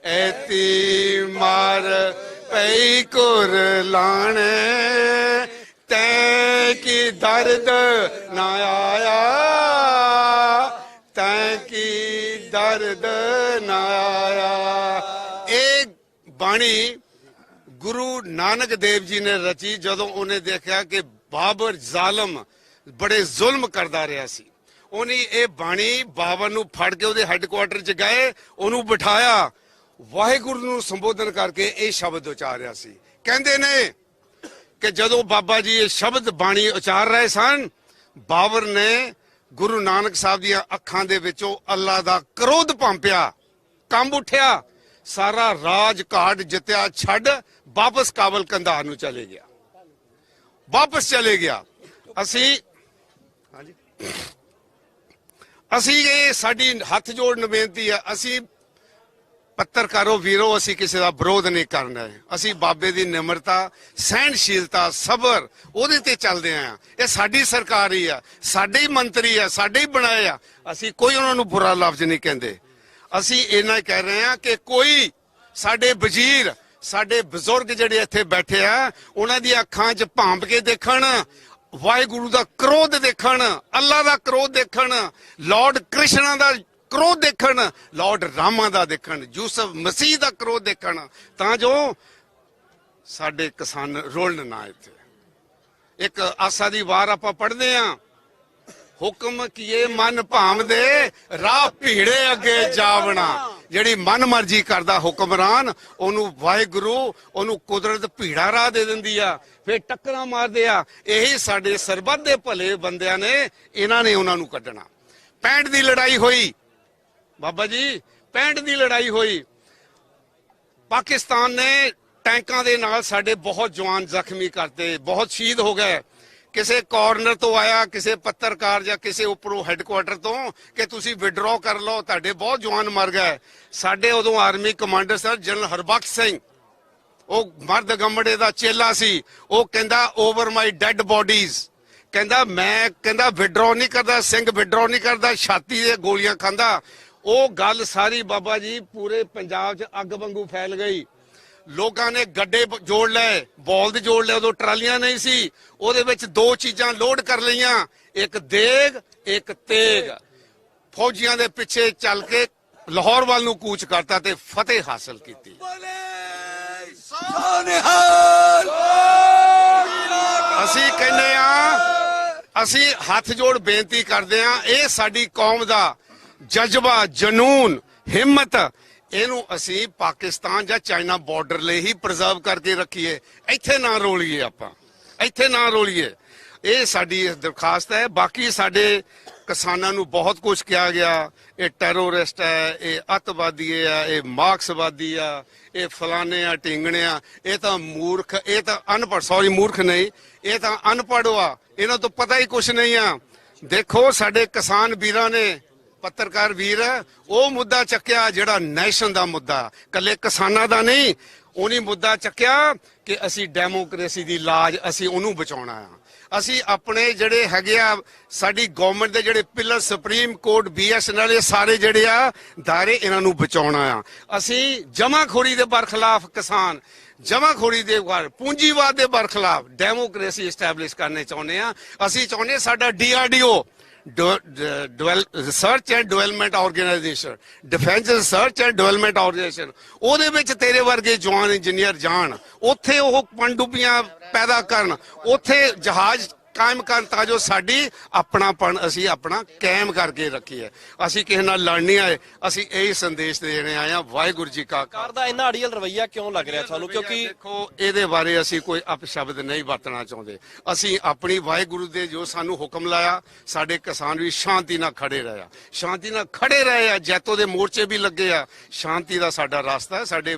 C: ਐਤੀ ਮਾਰ ਪਈ ਕੁਰ ਲਾਣੇ। ਕੀ ਦਰਦ ਨਾ ਆਇਆ, ਤੈ ਕੀ ਦਰਦ ਨਾ ਆਇਆ। ਇਹ ਬਾਣੀ ਗੁਰੂ ਨਾਨਕ ਦੇਵ ਜੀ ਨੇ ਰਚੀ ਜਦੋਂ ਉਹਨੇ ਦੇਖਿਆ ਕਿ ਬਾਬਰ ਜ਼ਾਲਮ ਬੜੇ ਜ਼ੁਲਮ ਕਰਦਾ ਰਿਹਾ ਸੀ। ਉਹਨੇ ਇਹ ਬਾਣੀ ਬਾਬਰ ਨੂੰ ਫੜ ਕੇ ਉਹਦੇ ਹੈੱਡਕੁਆਟਰ 'ਚ ਗਏ, ਉਹਨੂੰ ਬਿਠਾਇਆ। ਵਾਹਿਗੁਰੂ ਨੂੰ ਸੰਬੋਧਨ ਕਰਕੇ ਇਹ ਸ਼ਬਦ ਉਚਾਰਿਆ ਸੀ। ਕਹਿੰਦੇ ਨੇ ਕਿ ਜਦੋਂ ਬਾਬਾ ਜੀ ਇਹ ਸ਼ਬਦ ਬਾਣੀ ਉਚਾਰ ਰਹੇ ਸਨ ਬਾਬਰ ਨੇ ਗੁਰੂ ਨਾਨਕ ਸਾਹਿਬ ਦੀਆਂ ਅੱਖਾਂ ਦੇ ਵਿੱਚੋਂ ਅੱਲਾ ਦਾ ਕ੍ਰੋਧ ਪੰਪਿਆ ਕੰਬ ਉੱਠਿਆ ਸਾਰਾ ਰਾਜ ਘਾਟ ਜਿੱਤਿਆ ਛੱਡ ਵਾਪਸ ਕਾਬਲ ਕੰਧਾਰ ਨੂੰ ਚਲੇ ਗਿਆ। ਵਾਪਸ ਚਲੇ ਗਿਆ। ਅਸੀਂ ਹਾਂਜੀ। ਅਸੀਂ ਇਹ ਸਾਡੀ ਹੱਥ ਜੋੜਨ ਬੇਨਤੀ ਹੈ ਅਸੀਂ ਪੱਤਰਕਾਰੋ ਵੀਰੋ, ਅਸੀਂ ਕਿਸੇ ਦਾ ਵਿਰੋਧ ਨਹੀਂ ਕਰਨਾ ਹੈ ਅਸੀਂ ਬਾਬੇ ਦੀ ਨਿਮਰਤਾ, ਸਹਿਣਸ਼ੀਲਤਾ, ਸਬਰ, ਉਹਦੇ ਤੇ ਚੱਲਦੇ ਆਂ ਇਹ ਸਾਡੀ ਸਰਕਾਰ ਹੀ ਆ, ਸਾਡੇ ਹੀ ਮੰਤਰੀ ਆ, ਸਾਡੇ ਹੀ ਬਣਾਏ ਆ। ਅਸੀਂ ਕੋਈ ਉਹਨਾਂ ਨੂੰ ਬੁਰਾ ਲਫ਼ਜ਼ ਨਹੀਂ ਕਹਿੰਦੇ। ਅਸੀਂ ਇਹਨਾਂ ਹੀ ਕਹਿ ਰਹੇ ਹਾਂ ਕਿ ਕੋਈ ਸਾਡੇ ਵਜ਼ੀਰ, ਸਾਡੇ ਬਜ਼ੁਰਗ ਜਿਹੜੇ ਇੱਥੇ ਬੈਠੇ ਆ, ਉਹਨਾਂ ਦੀਆਂ ਅੱਖਾਂ 'ਚ ਭਾਂਬ ਕੇ ਦੇਖਣ, ਵਾਹਿਗੁਰੂ ਦਾ ਕ੍ਰੋਧ ਦੇਖਣ ਅੱਲਾ ਦਾ ਕ੍ਰੋਧ ਦੇਖਣ ਲਾਰਡ ਕ੍ਰਿਸ਼ਨਾ ਦਾ ਕ੍ਰੋਧ ਦੇਖਣ, ਲਾਰਡ ਰਾਮਾ ਦਾ ਦੇਖਣ, ਯੂਸਫ ਮਸੀਹ ਦਾ ਕ੍ਰੋਧ ਦੇਖਣ, ਤਾਂ ਜੋ ਸਾਡੇ ਕਿਸਾਨ ਰੋਲਣ ਨਾ ਇੱਥੇ। ਇੱਕ ਆਸਾ ਦੀ ਵਾਰ ਆਪਾਂ ਪੜ੍ਹਦੇ ਆਂ। ਹੁਕਮ ਕੀਏ ਮਨ ਭਾਵਦੇ ਰਾਹ ਭੀੜੇ ਅੱਗੇ ਜਾਵਣਾ ਜਿਹੜੀ ਮਨ ਮਰਜ਼ੀ ਕਰਦਾ ਹੁਕਮਰਾਨ, ਉਹਨੂੰ ਵਾਹਿਗੁਰੂ, ਉਹਨੂੰ ਕੁਦਰਤ ਭੀੜਾ ਰਾਹ ਦੇ ਦਿੰਦੀ ਆ। ਫੇਰ ਟੱਕਰਾਂ ਮਾਰਦੇ ਆ। ਇਹੀ ਸਾਡੇ ਸਰਬੱਤ ਦੇ ਭਲੇ ਬੰਦਿਆਂ ਨੇ, ਇਹਨਾਂ ਨੇ ਉਹਨਾਂ ਨੂੰ ਕੱਢਣਾ। 65 ਦੀ ਲੜਾਈ ਹੋਈ। ਬਾਬਾ ਜੀ 65 ਦੀ ਲੜਾਈ ਹੋਈ। ਪਾਕਿਸਤਾਨ ਨੇ ਟੈਂਕਾਂ ਦੇ ਨਾਲ ਸਾਡੇ ਬਹੁਤ ਜਵਾਨ ਜ਼ਖਮੀ ਕਰਤੇ, ਬਹੁਤ ਸ਼ਹੀਦ ਹੋ ਗਏ। ਕਿਸੇ ਕਾਰਨਰ ਤੋਂ ਆਇਆ, ਕਿਸੇ ਪੱਤਰਕਾਰ ਜਾਂ ਕਿਸੇ ਉੱਪਰੋਂ ਹੈੱਡਕੁਆਟਰ ਤੋਂ ਕਿ ਤੁਸੀਂ ਵਿਡਰਾਅ ਕਰ ਲਓ, ਤੁਹਾਡੇ ਬਹੁਤ ਜਵਾਨ ਮਰ ਗਏ। ਸਾਡੇ ਉਦੋਂ army commander sir general Harbakhsh Singh, ਉਹ ਮਰਦ ਗੰਮੜੇ ਦਾ ਚੇਲਾ ਸੀ। ਉਹ ਕਹਿੰਦਾ ਓਵਰ ਮਾਈ ਡੈੱਡ ਬੋਡੀਜ਼ ਕਹਿੰਦਾ, ਮੈਂ, ਕਹਿੰਦਾ ਵਿਡਰਾਅ ਨਹੀਂ ਕਰਦਾ, ਸਿੰਘ ਵਿਡਰਾਅ ਨਹੀਂ ਕਰਦਾ, ਛਾਤੀ ਦੇ ਗੋਲੀਆਂ ਖਾਂਦਾ। ਉਹ ਗੱਲ ਸਾਰੀ ਬਾਬਾ ਜੀ ਪੂਰੇ ਪੰਜਾਬ 'ਚ ਅੱਗ ਵਾਂਗੂ ਫੈਲ ਗਈ। ਲੋਕਾਂ ਨੇ ਗੱਡੇ ਜੋੜ ਲਏ ਬੌਲਦ ਜੋੜ ਲਏ ਉਦੋਂ ਟਰਾਲੀਆਂ ਨਹੀਂ ਸੀ। ਉਹਦੇ ਵਿੱਚ ਦੋ ਚੀਜ਼ਾਂ ਲੋਡ ਕਰ ਲਈਆਂ ਇੱਕ ਦੇਗ ਇੱਕ ਤੇਗ। ਫੌਜੀਆਂ ਦੇ ਪਿੱਛੇ ਚੱਲ ਕੇ ਲਾਹੌਰ ਵੱਲ ਨੂੰ ਕੂਚ ਕਰਤਾ ਤੇ ਫਤਿਹ ਹਾਸਲ ਕੀਤੀ। ਅਸੀਂ ਕਹਿੰਦੇ ਆ ਅਸੀਂ ਹੱਥ ਜੋੜ ਬੇਨਤੀ ਕਰਦੇ ਆ ਇਹ ਸਾਡੀ ਕੌਮ ਦਾ ਜਜ਼ਬਾ, ਜਨੂਨ, ਹਿੰਮਤ, ਇਹਨੂੰ ਅਸੀਂ ਪਾਕਿਸਤਾਨ ਜਾਂ ਚਾਈਨਾ ਬਾਰਡਰ ਲਈ ਹੀ ਪ੍ਰੀਜ਼ਰਵ ਕਰਕੇ ਰੱਖੀਏ। ਇੱਥੇ ਨਾ ਰੋਲੀਏ ਆਪਾਂ। ਇੱਥੇ ਨਾ ਰੋਲੀਏ। ਇਹ ਸਾਡੀ ਦਰਖਾਸਤ ਹੈ। ਬਾਕੀ ਸਾਡੇ ਕਿਸਾਨਾਂ ਨੂੰ ਬਹੁਤ ਕੁਝ ਕਿਹਾ ਗਿਆ। ਇਹ ਟੈਰੋਰਿਸਟ ਹੈ, ਇਹ ਅੱਤਵਾਦੀ ਹੈ, ਇਹ ਮਾਰਕਸਵਾਦੀ ਆ, ਇਹ ਫਲਾਣੇ ਆ, ਢਿੰਗਣੇ ਆ। ਇਹ ਤਾਂ ਮੂਰਖ, ਇਹ ਤਾਂ ਅਨਪੜ ਸੌਰੀ ਮੂਰਖ ਨਹੀਂ। ਇਹ ਤਾਂ ਅਨਪੜ੍ਹ ਆ ਇਹਨਾਂ ਤੋਂ ਪਤਾ ਹੀ ਕੁਝ ਨਹੀਂ ਆ। ਦੇਖੋ, ਸਾਡੇ ਕਿਸਾਨ ਵੀਰਾਂ ਨੇ ਪੱਤਰਕਾਰ ਵੀਰ, ਉਹ ਮੁੱਦਾ ਚੱਕਿਆ ਜਿਹੜਾ ਨੈਸ਼ਨ ਦਾ ਮੁੱਦਾ। ਕੱਲੇ ਕਿਸਾਨਾਂ ਦਾ ਨਹੀਂ, ਉਹਨੇ ਮੁੱਦਾ ਚੱਕਿਆ ਕਿ ਅਸੀਂ ਡੈਮੋਕ੍ਰੇਸੀ ਦੀ ਲਾਜ ਅਸੀਂ ਉਹਨੂੰ ਬਚਾਉਣਾ ਆ। ਅਸੀਂ ਆਪਣੇ ਜਿਹੜੇ ਹੈਗੇ ਆ, ਸਾਡੀ ਗਵਰਨਮੈਂਟ ਦੇ ਜਿਹੜੇ ਪਿਲਰ ਸੁਪਰੀਮ ਕੋਰਟ ਬੀਐਸਐਨਐਲ ਇਹ ਸਾਰੇ ਜਿਹੜੇ ਆ ਦਾਇਰੇ ਇਹਨਾਂ ਨੂੰ ਬਚਾਉਣਾ ਆ। ਅਸੀਂ ਜਮਾਖੋਰੀ ਦੇ ਬਰਖਲਾਫ ਕਿਸਾਨ, ਜਮਾਖੋਰੀ ਦੇ ਬਾਰ ਪੂੰਜੀਵਾਦ ਦੇ ਬਰਖਲਾਫ ਡੈਮੋਕ੍ਰੇਸੀ ਐਸਟੈਬਲਿਸ਼ ਕਰਨੇ ਚਾਹੁੰਦੇ ਆ। ਅਸੀਂ ਚਾਹੁੰਦੇ ਸਾਡਾ DRDO research and development organisation defence research and development organisation ਉਹਦੇ ਵਿੱਚ ਤੇਰੇ ਵਰਗੇ ਜਵਾਨ ਇੰਜੀਨੀਅਰ ਜਾਣ, ਉੱਥੇ ਉਹ ਪਣਡੁੱਬੀਆਂ ਪੈਦਾ ਕਰਨ, ਉੱਥੇ ਜਹਾਜ਼ ਕਾਇਮ ਕਰਨ ਤਾਂ ਜੋ ਸਾਡੀ ਆਪਣਾਪਣ ਅਸੀਂ ਆਪਣਾ ਕਾਇਮ ਕਰਕੇ ਰੱਖੀਏ। ਅਸੀਂ ਕਿਸੇ ਨਾਲ ਲੜ ਨਹੀਂ ਆਏ ਅਸੀਂ ਇਹੀ ਸੰਦੇਸ਼ ਦੇਣੇ ਆਏ ਆ ਵਾਹਿਗੁਰੂ ਜੀ ਕਾ
A: ਸਰਕਾਰ ਦਾ ਇੰਨਾ ਅੜੀਅਲ ਰਵਈਆ ਕਿਉਂ ਲੱਗ ਰਿਹਾ ਤੁਹਾਨੂੰ? ਕਿਉਂਕਿ
C: ਦੇਖੋ ਇਹਦੇ ਬਾਰੇ ਅਸੀਂ ਕੋਈ ਅਪਸ਼ਬਦ ਨਹੀਂ ਵਰਤਣਾ ਚਾਹੁੰਦੇ। ਅਸੀਂ ਆਪਣੀ ਵਾਹਿਗੁਰੂ ਦੇ ਜੋ ਸਾਨੂੰ ਹੁਕਮ ਲਾਇਆ ਸਾਡੇ ਕਿਸਾਨ ਵੀ ਸ਼ਾਂਤੀ ਨਾਲ ਖੜੇ ਰਹੇ ਆ। ਸ਼ਾਂਤੀ ਨਾਲ ਖੜੇ ਰਹੇ ਆ ਜੈਤੋ ਦੇ ਮੋਰਚੇ ਵੀ ਲੱਗੇ ਆ। ਸ਼ਾਂਤੀ ਦਾ ਸਾਡਾ ਰਸਤਾ ਹੈ। ਸਾਡੇ